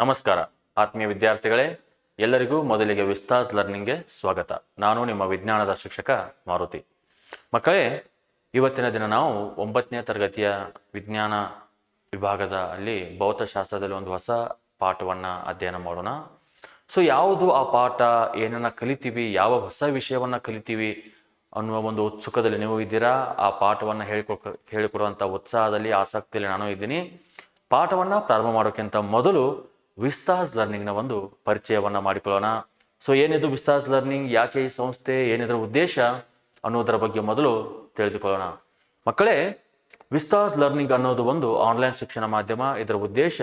ನಮಸ್ಕಾರ. ಆತ್ಮೀಯ ವಿದ್ಯಾರ್ಥಿಗಳೇ, ಎಲ್ಲರಿಗೂ ಮೊದಲಿಗೆ ವಿಸ್ತಾಸ್ ಲರ್ನಿಂಗ್ಗೆ ಸ್ವಾಗತ. ನಾನು ನಿಮ್ಮ ವಿಜ್ಞಾನದ ಶಿಕ್ಷಕ ಮಾರುತಿ. ಮಕ್ಕಳೇ, ಇವತ್ತಿನ ದಿನ ನಾವು ಒಂಬತ್ತನೇ ತರಗತಿಯ ವಿಜ್ಞಾನ ವಿಭಾಗದ ಅಲ್ಲಿ ಭೌತಶಾಸ್ತ್ರದಲ್ಲಿ ಒಂದು ಹೊಸ ಪಾಠವನ್ನು ಅಧ್ಯಯನ ಮಾಡೋಣ. ಸೊ, ಯಾವುದು ಆ ಪಾಠ? ಏನನ್ನ ಕಲಿತೀವಿ? ಯಾವ ಹೊಸ ವಿಷಯವನ್ನ ಕಲಿತೀವಿ? ಅನ್ನುವ ಒಂದು ಉತ್ಸುಕದಲ್ಲಿ ನೀವು ಇದ್ದೀರಾ? ಆ ಪಾಠವನ್ನು ಹೇಳಿಕೊಡ್ ಹೇಳಿಕೊಡುವಂಥ ಉತ್ಸಾಹದಲ್ಲಿ, ಆಸಕ್ತಿಯಲ್ಲಿ ನಾನು ಇದ್ದೀನಿ. ಪಾಠವನ್ನು ಪ್ರಾರಂಭ ಮಾಡೋಕ್ಕಿಂತ ಮೊದಲು ವಿಸ್ತಾಸ್ ಲರ್ನಿಂಗ್ನ ಒಂದು ಪರಿಚಯವನ್ನು ಮಾಡಿಕೊಳ್ಳೋಣ. ಸೊ ಏನಿದು ವಿಸ್ತಾಸ್ ಲರ್ನಿಂಗ್? ಯಾಕೆ ಈ ಸಂಸ್ಥೆ? ಏನಿದ್ರ ಉದ್ದೇಶ? ಅನ್ನೋದರ ಬಗ್ಗೆ ಮೊದಲು ತಿಳಿದುಕೊಳ್ಳೋಣ. ಮಕ್ಕಳೇ, ವಿಸ್ತಾಸ್ ಲರ್ನಿಂಗ್ ಅನ್ನೋದು ಒಂದು ಆನ್ಲೈನ್ ಶಿಕ್ಷಣ ಮಾಧ್ಯಮ. ಇದರ ಉದ್ದೇಶ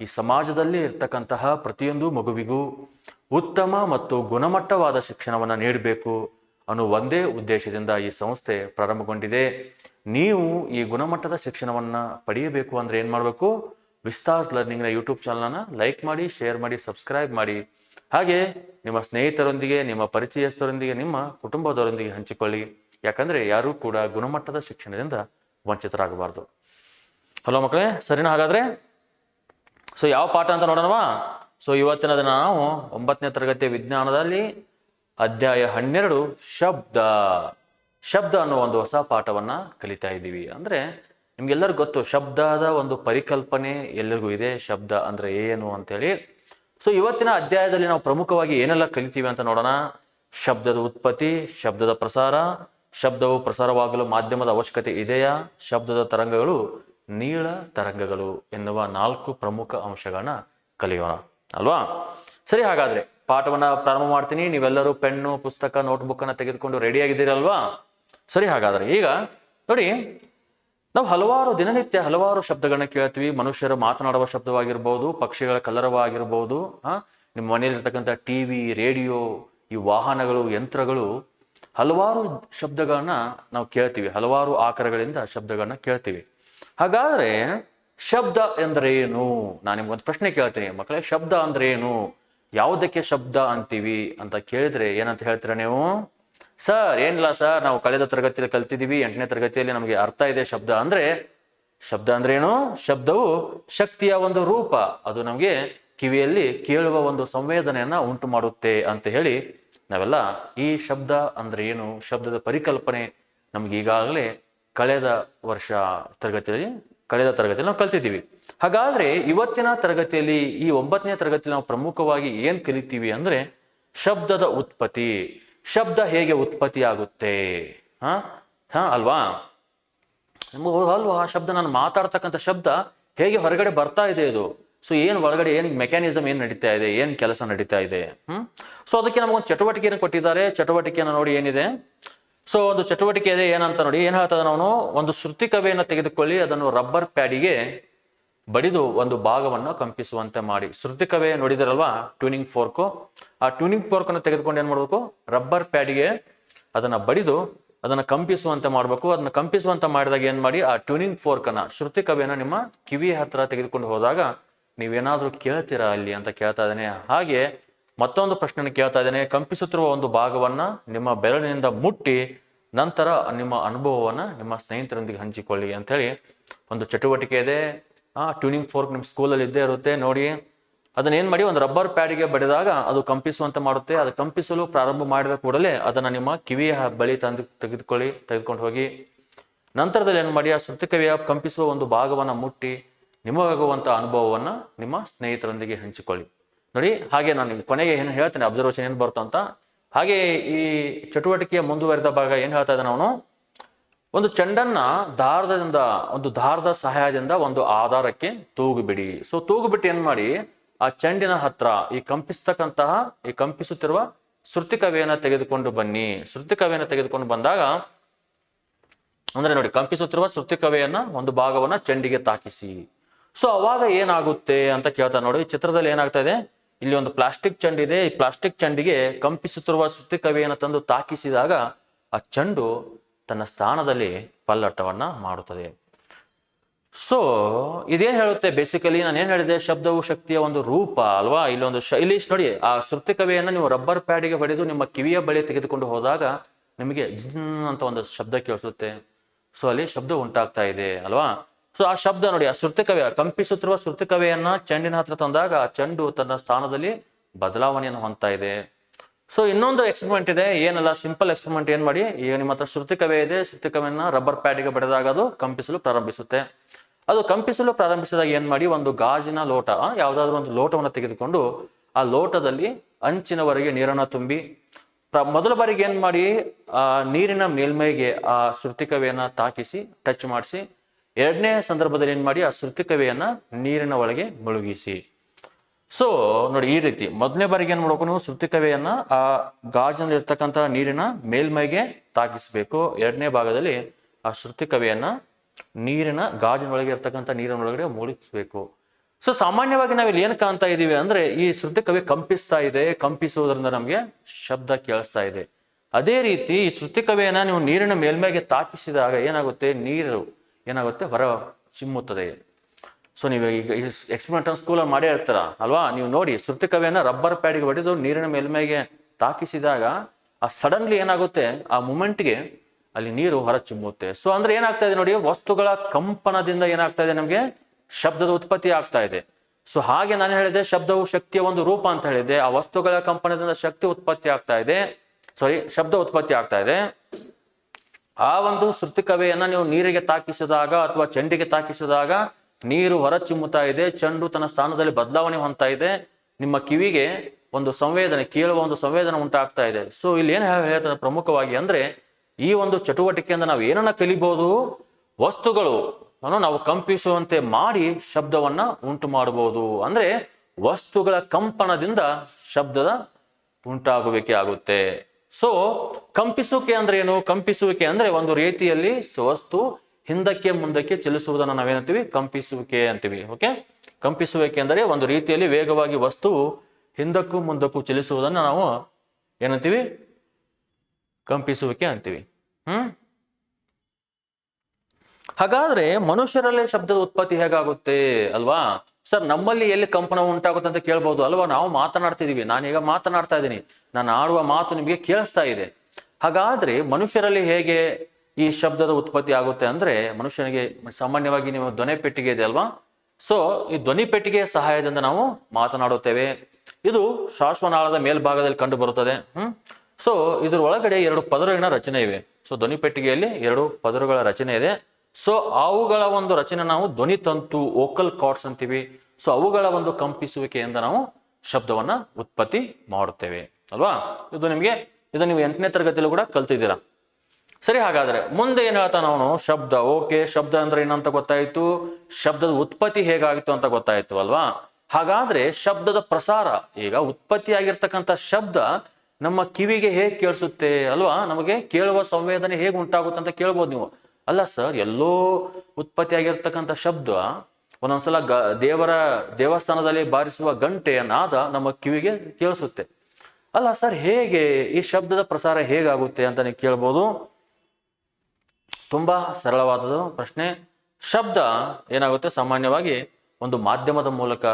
ಈ ಸಮಾಜದಲ್ಲಿ ಇರ್ತಕ್ಕಂತಹ ಪ್ರತಿಯೊಂದು ಮಗುವಿಗೂ ಉತ್ತಮ ಮತ್ತು ಗುಣಮಟ್ಟವಾದ ಶಿಕ್ಷಣವನ್ನು ನೀಡಬೇಕು ಅನ್ನೋ ಒಂದೇ ಉದ್ದೇಶದಿಂದ ಈ ಸಂಸ್ಥೆ ಪ್ರಾರಂಭಗೊಂಡಿದೆ. ನೀವು ಈ ಗುಣಮಟ್ಟದ ಶಿಕ್ಷಣವನ್ನು ಪಡೆಯಬೇಕು ಅಂದರೆ ಏನು ಮಾಡಬೇಕು ವಿಸ್ತಾಸ್ ಲರ್ನಿಂಗ್ನ ಯೂಟ್ಯೂಬ್ ಚಾನಲ್ನ ಲೈಕ್ ಮಾಡಿ, ಶೇರ್ ಮಾಡಿ, ಸಬ್ಸ್ಕ್ರೈಬ್ ಮಾಡಿ. ಹಾಗೆ ನಿಮ್ಮ ಸ್ನೇಹಿತರೊಂದಿಗೆ, ನಿಮ್ಮ ಪರಿಚಯಸ್ಥರೊಂದಿಗೆ, ನಿಮ್ಮ ಕುಟುಂಬದವರೊಂದಿಗೆ ಹಂಚಿಕೊಳ್ಳಿ. ಯಾಕಂದರೆ ಯಾರೂ ಕೂಡ ಗುಣಮಟ್ಟದ ಶಿಕ್ಷಣದಿಂದ ವಂಚಿತರಾಗಬಾರ್ದು. ಹಲೋ ಮಕ್ಕಳೇ, ಸರಿನಾ ಹಾಗಾದರೆ? ಸೊ ಯಾವ ಪಾಠ ಅಂತ ನೋಡೋಣವಾ? ಸೊ ಇವತ್ತಿನ ದಿನ ನಾವು ಒಂಬತ್ತನೇ ತರಗತಿಯ ವಿಜ್ಞಾನದಲ್ಲಿ ಅಧ್ಯಾಯ ಹನ್ನೆರಡು ಶಬ್ದ. ಶಬ್ದ ಅನ್ನೋ ಒಂದು ಹೊಸ ಪಾಠವನ್ನ ಕಲಿತಾ ಇದ್ದೀವಿ. ಅಂದ್ರೆ ನಿಮ್ಗೆಲ್ಲರಿಗೂ ಗೊತ್ತು, ಶಬ್ದದ ಒಂದು ಪರಿಕಲ್ಪನೆ ಎಲ್ಲರಿಗೂ ಇದೆ, ಶಬ್ದ ಅಂದ್ರೆ ಏನು ಅಂತೇಳಿ. ಸೊ ಇವತ್ತಿನ ಅಧ್ಯಾಯದಲ್ಲಿ ನಾವು ಪ್ರಮುಖವಾಗಿ ಏನೆಲ್ಲ ಕಲಿತೀವಿ ಅಂತ ನೋಡೋಣ. ಶಬ್ದದ ಉತ್ಪತ್ತಿ, ಶಬ್ದದ ಪ್ರಸಾರ, ಶಬ್ದವು ಪ್ರಸಾರವಾಗಲು ಮಾಧ್ಯಮದ ಅವಶ್ಯಕತೆ ಇದೆಯಾ, ಶಬ್ದದ ತರಂಗಗಳು ನೀಳ ತರಂಗಗಳು ಎನ್ನುವ ನಾಲ್ಕು ಪ್ರಮುಖ ಅಂಶಗಳನ್ನ ಕಲಿಯೋಣ, ಅಲ್ವಾ? ಸರಿ, ಹಾಗಾದ್ರೆ ಪಾಠವನ್ನ ಪ್ರಾರಂಭ ಮಾಡ್ತೀನಿ. ನೀವೆಲ್ಲರೂ ಪೆನ್ನು, ಪುಸ್ತಕ ನೋಟ್ಬುಕ್ ಅನ್ನ ತೆಗೆದುಕೊಂಡು ರೆಡಿ ಆಗಿದ್ದೀರಲ್ವಾ? ಸರಿ, ಹಾಗಾದ್ರೆ ಈಗ ನೋಡಿ ನಾವು ಹಲವಾರು ದಿನನಿತ್ಯ ಹಲವಾರು ಶಬ್ದಗಳನ್ನ ಕೇಳ್ತೀವಿ. ಮನುಷ್ಯರು ಮಾತನಾಡುವ ಶಬ್ದವಾಗಿರ್ಬೋದು, ಪಕ್ಷಿಗಳ ಕಲರವಾಗಿರ್ಬೋದು, ಆ, ನಿಮ್ಮ ಮನೆಯಲ್ಲಿರ್ತಕ್ಕಂಥ ಟಿವಿ ರೇಡಿಯೋ, ಈ ವಾಹನಗಳು, ಯಂತ್ರಗಳು, ಹಲವಾರು ಶಬ್ದಗಳನ್ನ ನಾವು ಕೇಳ್ತೀವಿ. ಹಲವಾರು ಆಕಾರಗಳಿಂದ ಶಬ್ದಗಳನ್ನ ಕೇಳ್ತೀವಿ. ಹಾಗಾದ್ರೆ ಶಬ್ದ ಎಂದರೆ ಏನು ನಾನು ನಿಮ್ಗೊಂದು ಪ್ರಶ್ನೆ ಕೇಳ್ತೀನಿ. ಮಕ್ಕಳೇ, ಶಬ್ದ ಅಂದ್ರೆ ಏನು ಯಾವುದಕ್ಕೆ ಶಬ್ದ ಅಂತೀವಿ ಅಂತ ಕೇಳಿದ್ರೆ ಏನಂತ ಹೇಳ್ತೀರಾ ನೀವು? ಸರ್, ಏನಿಲ್ಲ ಸರ್, ನಾವು ಕಳೆದ ತರಗತಿಯಲ್ಲಿ ಕಲ್ತಿದ್ದೀವಿ, ಎಂಟನೇ ತರಗತಿಯಲ್ಲಿ ನಮಗೆ ಅರ್ಥ ಇದೆ ಶಬ್ದ ಅಂದ್ರೆ ಶಬ್ದ ಅಂದ್ರೆ ಏನು? ಶಬ್ದವು ಶಕ್ತಿಯ ಒಂದು ರೂಪ. ಅದು ನಮಗೆ ಕಿವಿಯಲ್ಲಿ ಕೇಳುವ ಒಂದು ಸಂವೇದನೆಯನ್ನ ಉಂಟು ಮಾಡುತ್ತೆ ಅಂತ ಹೇಳಿ ನಾವೆಲ್ಲ ಈ ಶಬ್ದ ಅಂದ್ರೆ ಏನು? ಶಬ್ದದ ಪರಿಕಲ್ಪನೆ ನಮ್ಗೆ ಈಗಾಗಲೇ ಕಳೆದ ವರ್ಷ ತರಗತಿಯಲ್ಲಿ, ಕಳೆದ ತರಗತಿಯಲ್ಲಿ ನಾವು ಕಲ್ತಿದ್ದೀವಿ. ಹಾಗಾದ್ರೆ ಇವತ್ತಿನ ತರಗತಿಯಲ್ಲಿ, ಈ ಒಂಬತ್ತನೇ ತರಗತಿಯಲ್ಲಿ ನಾವು ಪ್ರಮುಖವಾಗಿ ಏನ್ ಕಲಿತೀವಿ ಅಂದ್ರೆ, ಶಬ್ದದ ಉತ್ಪತ್ತಿ. ಶಬ್ದ ಹೇಗೆ ಉತ್ಪತ್ತಿ ಆಗುತ್ತೆ ಹಾ? ಹಾ, ಅಲ್ವಾ? ನಮ್ಗೆ ಅಲ್ವಾ? ಆ ಶಬ್ದ ನಾನು ಮಾತಾಡ್ತಕ್ಕಂಥ ಶಬ್ದ ಹೇಗೆ ಹೊರಗಡೆ ಬರ್ತಾ ಇದೆ ಇದು ಸೊ ಏನು ಒಳಗಡೆ, ಏನು ಮೆಕ್ಯಾನಿಸಮ್ ಏನು ನಡೀತಾ ಇದೆ? ಏನು ಕೆಲಸ ನಡೀತಾ ಇದೆ? ಹ್ಮ್? ಸೊ ಅದಕ್ಕೆ ನಮಗೊಂದು ಚಟುವಟಿಕೆಯನ್ನು ಕೊಟ್ಟಿದ್ದಾರೆ. ಚಟುವಟಿಕೆಯನ್ನು ನೋಡಿ ಏನಿದೆ? ಸೊ ಒಂದು ಚಟುವಟಿಕೆ ಇದೆ ಏನಂತ ನೋಡಿ, ಏನ್ ಹೇಳ್ತದೆ ಅವನು? ಒಂದು ಶ್ರುತಿ ಕವೆಯನ್ನು ತೆಗೆದುಕೊಳ್ಳಿ, ಅದನ್ನು ರಬ್ಬರ್ ಪ್ಯಾಡಿಗೆ ಬಡಿದು ಒಂದು ಭಾಗವನ್ನು ಕಂಪಿಸುವಂತೆ ಮಾಡಿ. ಶ್ರುತಿಕವೇ ನೋಡಿದಿರಲ್ವಾ? Tuning fork. ಆ ಟ್ಯೂನಿಂಗ್ ಫೋರ್ಕನ್ನು ತೆಗೆದುಕೊಂಡು ಏನು ಮಾಡಬೇಕು? ರಬ್ಬರ್ ಪ್ಯಾಡಿಗೆ ಅದನ್ನ ಬಡಿದು ಅದನ್ನ ಕಂಪಿಸುವಂತೆ ಮಾಡಬೇಕು. ಅದನ್ನ ಕಂಪಿಸುವಂತೆ ಮಾಡಿದಾಗ ಏನು ಮಾಡಿ? ಆ ಟ್ಯೂನಿಂಗ್ ಫೋರ್ಕನ್ನು ಅನ್ನ ಶ್ರುತಿ ಕವೆಯನ್ನು ನಿಮ್ಮ ಕಿವಿಯ ಹತ್ರ ತೆಗೆದುಕೊಂಡು ಹೋದಾಗ ನೀವೇನಾದರೂ ಕೇಳ್ತೀರಾ ಅಲ್ಲಿ ಅಂತ ಕೇಳ್ತಾ ಇದ್ದೇನೆ. ಹಾಗೆ ಮತ್ತೊಂದು ಪ್ರಶ್ನೆಯನ್ನು ಕೇಳ್ತಾ ಇದ್ದೇನೆ. ಕಂಪಿಸುತ್ತಿರುವ ಒಂದು ಭಾಗವನ್ನ ನಿಮ್ಮ ಬೆರಳಿನಿಂದ ಮುಟ್ಟಿ ನಂತರ ನಿಮ್ಮ ಅನುಭವವನ್ನ ನಿಮ್ಮ ಸ್ನೇಹಿತರೊಂದಿಗೆ ಹಂಚಿಕೊಳ್ಳಿ ಅಂತೇಳಿ ಒಂದು ಚಟುವಟಿಕೆ ಇದೆ. ಆ ಟ್ಯೂನಿಂಗ್ ಫೋರ್ಕ್ ನಿಮ್ಮ ಸ್ಕೂಲಲ್ಲಿ ಇದ್ದೇ ಇರುತ್ತೆ, ನೋಡಿ. ಅದನ್ನ ಏನ್ ಮಾಡಿ, ಒಂದು ರಬ್ಬರ್ ಪ್ಯಾಡಿಗೆ ಬಡಿದಾಗ ಅದು ಕಂಪಿಸುವಂತೆ ಮಾಡುತ್ತೆ. ಅದು ಕಂಪಿಸಲು ಪ್ರಾರಂಭ ಮಾಡಿದ ಕೂಡಲೇ ಅದನ್ನ ನಿಮ್ಮ ಕಿವಿಯ ಬಳಿ ತಂದು ತೆಗೆದುಕೊಳ್ಳಿ, ತೆಗೆದುಕೊಂಡು ಹೋಗಿ. ನಂತರದಲ್ಲಿ ಏನು ಮಾಡಿ, ಆ ಶ್ರುತಿಕವಿಯ ಕಂಪಿಸುವ ಒಂದು ಭಾಗವನ್ನ ಮುಟ್ಟಿ ನಿಮಗಾಗುವಂಥ ಅನುಭವವನ್ನ ನಿಮ್ಮ ಸ್ನೇಹಿತರೊಂದಿಗೆ ಹಂಚಿಕೊಳ್ಳಿ. ನೋಡಿ, ಹಾಗೆ ನಾನು ಕೊನೆಗೆ ಏನು ಹೇಳ್ತೇನೆ ಅಬ್ಸರ್ವೇಷನ್ ಏನು ಬರುತ್ತೋ. ಅಂತ ಹಾಗೆ ಈ ಚಟುವಟಿಕೆಯ ಮುಂದುವರಿದ ಭಾಗ ಏನು ಹೇಳ್ತಾ ಇದ್ದಾನೆ ಅವನು? ಒಂದು ಚೆಂಡನ್ನ ದಾರದಿಂದ, ಒಂದು ದಾರದ ಸಹಾಯದಿಂದ ಒಂದು ಆಧಾರಕ್ಕೆ ತೂಗುಬಿಡಿ. ಸೊ ತೂಗುಬಿಟ್ಟು ಏನ್ ಮಾಡಿ? ಆ ಚೆಂಡಿನ ಹತ್ರ ಈ ಕಂಪಿಸ್ತಕ್ಕಂತಹ, ಈ ಕಂಪಿಸುತ್ತಿರುವ ಶ್ರುತಿಕವೆಯನ್ನು ತೆಗೆದುಕೊಂಡು ಬನ್ನಿ. ಶ್ರುತಿಕವೆಯನ್ನು ತೆಗೆದುಕೊಂಡು ಬಂದಾಗ, ಅಂದ್ರೆ ನೋಡಿ, ಕಂಪಿಸುತ್ತಿರುವ ಶ್ರುತಿಕವೆಯನ್ನ ಒಂದು ಭಾಗವನ್ನ ಚೆಂಡಿಗೆ ತಾಕಿಸಿ. ಸೊ ಅವಾಗ ಏನಾಗುತ್ತೆ ಅಂತ ಕೇಳ್ತಾ ನೋಡಿ ಚಿತ್ರದಲ್ಲಿ ಏನಾಗ್ತಾ ಇದೆ? ಇಲ್ಲಿ ಒಂದು ಪ್ಲಾಸ್ಟಿಕ್ ಇದೆ. ಈ ಪ್ಲಾಸ್ಟಿಕ್ ಚೆಂಡಿಗೆ ಕಂಪಿಸುತ್ತಿರುವ ಶ್ರುತಿಕವೆಯನ್ನು ತಂದು ತಾಕಿಸಿದಾಗ, ಆ ಚೆಂಡು ತನ್ನ ಸ್ಥಾನದಲ್ಲಿ ಪಲ್ಲಟವನ್ನು ಮಾಡುತ್ತದೆ. ಸೊ ಇದೇನು ಹೇಳುತ್ತೆ? ಬೇಸಿಕಲಿ ನಾನು ಏನು ಹೇಳಿದೆ? ಶಬ್ದವು ಶಕ್ತಿಯ ಒಂದು ರೂಪ ಅಲ್ವಾ? ಇಲ್ಲೊಂದು ಶ ಇಲ್ಲಿ ನೋಡಿ, ಆ ಶ್ರುತಿಕವೆಯನ್ನು ನೀವು ರಬ್ಬರ್ ಪ್ಯಾಡಿಗೆ ಹೊಡೆದು ನಿಮ್ಮ ಕಿವಿಯ ಬಳಿ ತೆಗೆದುಕೊಂಡು ಹೋದಾಗ ನಿಮಗೆ ಅಂತ ಒಂದು ಶಬ್ದ ಕೇಳಿಸುತ್ತೆ. ಸೊ ಅಲ್ಲಿ ಶಬ್ದ ಉಂಟಾಗ್ತಾ ಇದೆ ಅಲ್ವಾ? ಸೊ ಆ ಶಬ್ದ ನೋಡಿ, ಆ ಶ್ರುತಿಕವ್ಯ ಕಂಪಿಸುತ್ತಿರುವ ಶ್ರುತಿಕವೆಯನ್ನ ಚೆಂಡಿನ ಹತ್ರ ತಂದಾಗ ಆ ಚೆಂಡು ತನ್ನ ಸ್ಥಾನದಲ್ಲಿ ಬದಲಾವಣೆಯನ್ನು ಹೊಂದ್ತಾ ಇದೆ. ಸೊ ಇನ್ನೊಂದು ಎಕ್ಸ್ಪೆರಿಮೆಂಟ್ ಇದೆ. ಏನಲ್ಲ ಸಿಂಪಲ್ ಎಕ್ಸ್ಪೆರಿಮೆಂಟ್ ಏನ್ ಮಾಡಿ? ಈಗ ನಿಮ್ಮ ಹತ್ರ ಶ್ರುತಿಕವೇ ಇದೆ. ಶ್ರುತಿಕವೆಯನ್ನ ರಬ್ಬರ್ ಪ್ಯಾಡಿಗೆ ಬಡಿದಾಗ ಅದು ಕಂಪಿಸಲು ಪ್ರಾರಂಭಿಸುತ್ತೆ. ಅದು ಕಂಪಿಸಲು ಪ್ರಾರಂಭಿಸಿದಾಗ ಏನ್ ಮಾಡಿ? ಒಂದು ಗಾಜಿನ ಲೋಟ ಯಾವ್ದಾದ್ರು ಒಂದು ಲೋಟವನ್ನು ತೆಗೆದುಕೊಂಡು ಆ ಲೋಟದಲ್ಲಿ ಅಂಚಿನವರೆಗೆ ನೀರನ್ನು ತುಂಬಿ ಮೊದಲ ಬಾರಿಗೆ ಏನ್ ಮಾಡಿ? ಆ, ನೀರಿನ ಮೇಲ್ಮೈಗೆ ಆ ಶ್ರುತಿಕವೆಯನ್ನ ತಾಕಿಸಿ ಟಚ್ ಮಾಡಿಸಿ, ಎರಡನೇ ಸಂದರ್ಭದಲ್ಲಿ ಏನ್ ಮಾಡಿ? ಆ ಶ್ರುತಿಕವೆಯನ್ನ ನೀರಿನ ಒಳಗೆ ಮುಳುಗಿಸಿ. ಸೊ ನೋಡಿ ಈ ರೀತಿ. ಮೊದಲನೇ ಬಾರಿಗೆ ಏನು ಮಾಡಬೇಕು? ನೀವು ಶ್ರುತಿಕವೆಯನ್ನ ಆ ಗಾಜಿನಲ್ಲಿ ಇರ್ತಕ್ಕಂಥ ನೀರಿನ ಮೇಲ್ಮೈಗೆ ತಾಗಿಸಬೇಕು. ಎರಡನೇ ಭಾಗದಲ್ಲಿ ಆ ಶ್ರುತಿಕವೆಯನ್ನ ನೀರಿನ ಗಾಜಿನೊಳಗೆ ಇರ್ತಕ್ಕಂಥ ನೀರಿನೊಳಗಡೆ ಮುಳುಗಿಸ್ಬೇಕು. ಸೊ ಸಾಮಾನ್ಯವಾಗಿ ನಾವಿಲ್ಲಿ ಏನು ಕಾಣ್ತಾ ಇದೀವಿ ಅಂದ್ರೆ ಈ ಶ್ರುತಿಕವೆ ಕಂಪಿಸ್ತಾ ಇದೆ. ಕಂಪಿಸುವುದರಿಂದ ನಮಗೆ ಶಬ್ದ ಕೇಳಿಸ್ತಾ ಇದೆ. ಅದೇ ರೀತಿ ಈ ಶ್ರುತಿಕವೆಯನ್ನ ನೀವು ನೀರಿನ ಮೇಲ್ಮೈಗೆ ತಾಕಿಸಿದಾಗ ಏನಾಗುತ್ತೆ? ನೀರು ಏನಾಗುತ್ತೆ? ಹೊರ ಚಿಮ್ಮುತ್ತದೆ. ಸೊ ನೀವು ಈಗ ಎಕ್ಸ್ಪೆರಿಮೆಂಟ್ ಸ್ಕೂಲಲ್ಲಿ ಮಾಡೇ ಇರ್ತೀರ, ಅಲ್ವಾ? ನೀವು ನೋಡಿ ಶ್ರುತಿಕವೆಯನ್ನು ರಬ್ಬರ್ ಪ್ಯಾಡಿಗೆ ಹೊಡೆದು ನೀರಿನ ಮೇಲ್ಮೈಗೆ ತಾಕಿಸಿದಾಗ, ಆ ಸಡನ್ಲಿ ಏನಾಗುತ್ತೆ? ಆ ಮೂಮೆಂಟ್ಗೆ ಅಲ್ಲಿ ನೀರು ಹೊರ ಚಿಮ್ಮುತ್ತೆ ಸೊ ಅಂದ್ರೆ ಏನಾಗ್ತಾ ಇದೆ ನೋಡಿ, ವಸ್ತುಗಳ ಕಂಪನದಿಂದ ಏನಾಗ್ತಾ ಇದೆ ನಮಗೆ? ಶಬ್ದದ ಉತ್ಪತ್ತಿ ಆಗ್ತಾ ಇದೆ. ಸೊ ಹಾಗೆ ನಾನು ಹೇಳಿದೆ, ಶಬ್ದವು ಶಕ್ತಿಯ ಒಂದು ರೂಪ ಅಂತ ಹೇಳಿದೆ. ಆ ವಸ್ತುಗಳ ಕಂಪನದಿಂದ ಶಕ್ತಿ ಉತ್ಪತ್ತಿ ಆಗ್ತಾ ಇದೆ. ಸಾರಿ ಶಬ್ದ ಉತ್ಪತ್ತಿ ಆಗ್ತಾ ಇದೆ. ಆ ಒಂದು ಶ್ರುತಿಕವೆಯನ್ನ ನೀವು ನೀರಿಗೆ ತಾಕಿಸಿದಾಗ ಅಥವಾ ಚೆಂಡಿಗೆ ತಾಕಿಸಿದಾಗ ನೀರು ಹೊರ ಚಿಮ್ಮುತ್ತಾ ಇದೆ, ಚೆಂಡು ತನ್ನ ಸ್ಥಾನದಲ್ಲಿ ಬದಲಾವಣೆ ಹೊಂದ್ತಾ ಇದೆ. ನಿಮ್ಮ ಕಿವಿಗೆ ಒಂದು ಸಂವೇದನೆ, ಕೇಳುವ ಒಂದು ಸಂವೇದನೆ ಉಂಟಾಗ್ತಾ ಇದೆ. ಸೊ ಇಲ್ಲಿ ಏನು ಹೇಳ್ತಾರೆ ಪ್ರಮುಖವಾಗಿ ಅಂದ್ರೆ, ಈ ಒಂದು ಚಟುವಟಿಕೆಯಿಂದ ನಾವು ಏನನ್ನ ಕಲಿಬಹುದು ವಸ್ತುಗಳು. ನಾವು ಕಂಪಿಸುವಂತೆ ಮಾಡಿ ಶಬ್ದವನ್ನ ಉಂಟು ಮಾಡಬಹುದು. ಅಂದ್ರೆ, ವಸ್ತುಗಳ ಕಂಪನದಿಂದ ಶಬ್ದದ ಉಂಟಾಗುವಿಕೆ ಆಗುತ್ತೆ. ಸೊ ಕಂಪಿಸುವಿಕೆ ಅಂದ್ರೆ ಏನು? ಕಂಪಿಸುವಿಕೆ ಅಂದ್ರೆ ಒಂದು ರೀತಿಯಲ್ಲಿ ವಸ್ತು ಹಿಂದಕ್ಕೆ ಮುಂದಕ್ಕೆ ಚಲಿಸುವುದನ್ನು ನಾವೇನಂತೀವಿ? ಕಂಪಿಸುವಿಕೆ ಅಂತೀವಿ ಓಕೆ ಕಂಪಿಸುವಿಕೆ ಅಂದರೆ ಒಂದು ರೀತಿಯಲ್ಲಿ ವೇಗವಾಗಿ ವಸ್ತು ಹಿಂದಕ್ಕೂ ಮುಂದಕ್ಕೂ ಚಲಿಸುವುದನ್ನು ನಾವು ಏನಂತೀವಿ? ಕಂಪಿಸುವಿಕೆ ಅಂತೀವಿ, ಹ್ಮ್? ಹಾಗಾದ್ರೆ ಮನುಷ್ಯರಲ್ಲಿ ಶಬ್ದದ ಉತ್ಪತ್ತಿ ಹೇಗಾಗುತ್ತೆ ಅಲ್ವಾ? ಸರ್, ನಮ್ಮಲ್ಲಿ ಎಲ್ಲಿ ಕಂಪನ ಉಂಟಾಗುತ್ತೆ ಅಂತ ಕೇಳ್ಬೋದು ಅಲ್ವಾ? ನಾವು ಮಾತನಾಡ್ತಿದೀವಿ, ನಾನೀಗ ಮಾತನಾಡ್ತಾ ಇದ್ದೀನಿ, ನಾನು ಆಡುವ ಮಾತು ನಿಮಗೆ ಕೇಳಿಸ್ತಾ ಇದೆ. ಹಾಗಾದ್ರೆ ಮನುಷ್ಯರಲ್ಲಿ ಹೇಗೆ ಈ ಶಬ್ದದ ಉತ್ಪತ್ತಿ ಆಗುತ್ತೆ ಅಂದ್ರೆ ಮನುಷ್ಯನಿಗೆ ಸಾಮಾನ್ಯವಾಗಿ ನೀವು ಧ್ವನಿ ಪೆಟ್ಟಿಗೆ ಇದೆ ಅಲ್ವಾ? ಸೊ ಈ ಧ್ವನಿ ಪೆಟ್ಟಿಗೆಯ ಸಹಾಯದಿಂದ ನಾವು ಮಾತನಾಡುತ್ತೇವೆ. ಇದು ಶ್ವಾಸನಾಳದ ಮೇಲ್ಭಾಗದಲ್ಲಿ ಕಂಡು ಬರುತ್ತದೆ ಹ್ಮ್? ಸೊ ಇದ್ರ ಒಳಗಡೆ ಎರಡು ಪದರಗಳ ರಚನೆ ಇವೆ. ಸೊ ಧ್ವನಿ ಪೆಟ್ಟಿಗೆಯಲ್ಲಿ ಎರಡು ಪದರಗಳ ರಚನೆ ಇದೆ. ಸೊ ಅವುಗಳ ಒಂದು ರಚನೆ ನಾವು ಧ್ವನಿ ತಂತು, ವೋಕಲ್ ಕಾರ್ಡ್ಸ್ ಅಂತೀವಿ. ಸೊ ಅವುಗಳ ಒಂದು ಕಂಪಿಸುವಿಕೆಯಿಂದ ನಾವು ಶಬ್ದವನ್ನ ಉತ್ಪತ್ತಿ ಮಾಡುತ್ತೇವೆ. ಅಲ್ವಾ? ಇದು ನಿಮಗೆ, ಇದು ನೀವು ಎಂಟನೇ ತರಗತಿಯಲ್ಲೂ ಕೂಡ ಕಲ್ತಿದ್ದೀರಾ. ಸರಿ, ಹಾಗಾದ್ರೆ ಮುಂದೆ ಏನ್ ಹೇಳ್ತಾನ ಅವನು ಶಬ್ದ, ಓಕೆ, ಶಬ್ದ ಅಂದ್ರೆ ಏನಂತ ಗೊತ್ತಾಯ್ತು? ಶಬ್ದದ ಉತ್ಪತ್ತಿ ಹೇಗಾಗಿತ್ತು ಅಂತ ಗೊತ್ತಾಯ್ತು ಅಲ್ವಾ? ಹಾಗಾದ್ರೆ ಶಬ್ದದ ಪ್ರಸಾರ, ಈಗ ಉತ್ಪತ್ತಿ ಆಗಿರ್ತಕ್ಕಂಥ ಶಬ್ದ ನಮ್ಮ ಕಿವಿಗೆ ಹೇಗೆ ಕೇಳಿಸುತ್ತೆ ಅಲ್ವಾ? ನಮಗೆ ಕೇಳುವ ಸಂವೇದನೆ ಹೇಗೆ ಉಂಟಾಗುತ್ತೆ ಅಂತ ಕೇಳ್ಬೋದು ನೀವು. ಅಲ್ಲ ಸರ್, ಎಲ್ಲೋ ಉತ್ಪತ್ತಿ ಆಗಿರ್ತಕ್ಕಂಥ ಶಬ್ದ ಒಂದೊಂದ್ಸಲ ಗ, ದೇವರ ದೇವಸ್ಥಾನದಲ್ಲಿ ಬಾರಿಸುವ ಗಂಟೆಯ ನಾದ ನಮ್ಮ ಕಿವಿಗೆ ಕೇಳಿಸುತ್ತೆ. ಅಲ್ಲ ಸರ್, ಹೇಗೆ ಈ ಶಬ್ದದ ಪ್ರಸಾರ ಹೇಗಾಗುತ್ತೆ ಅಂತ ನೀವು ಕೇಳ್ಬೋದು? ತುಂಬಾ ಸರಳವಾದದ್ದು ಪ್ರಶ್ನೆ. ಶಬ್ದ ಏನಾಗುತ್ತೆ? ಸಾಮಾನ್ಯವಾಗಿ ಒಂದು ಮಾಧ್ಯಮದ ಮೂಲಕ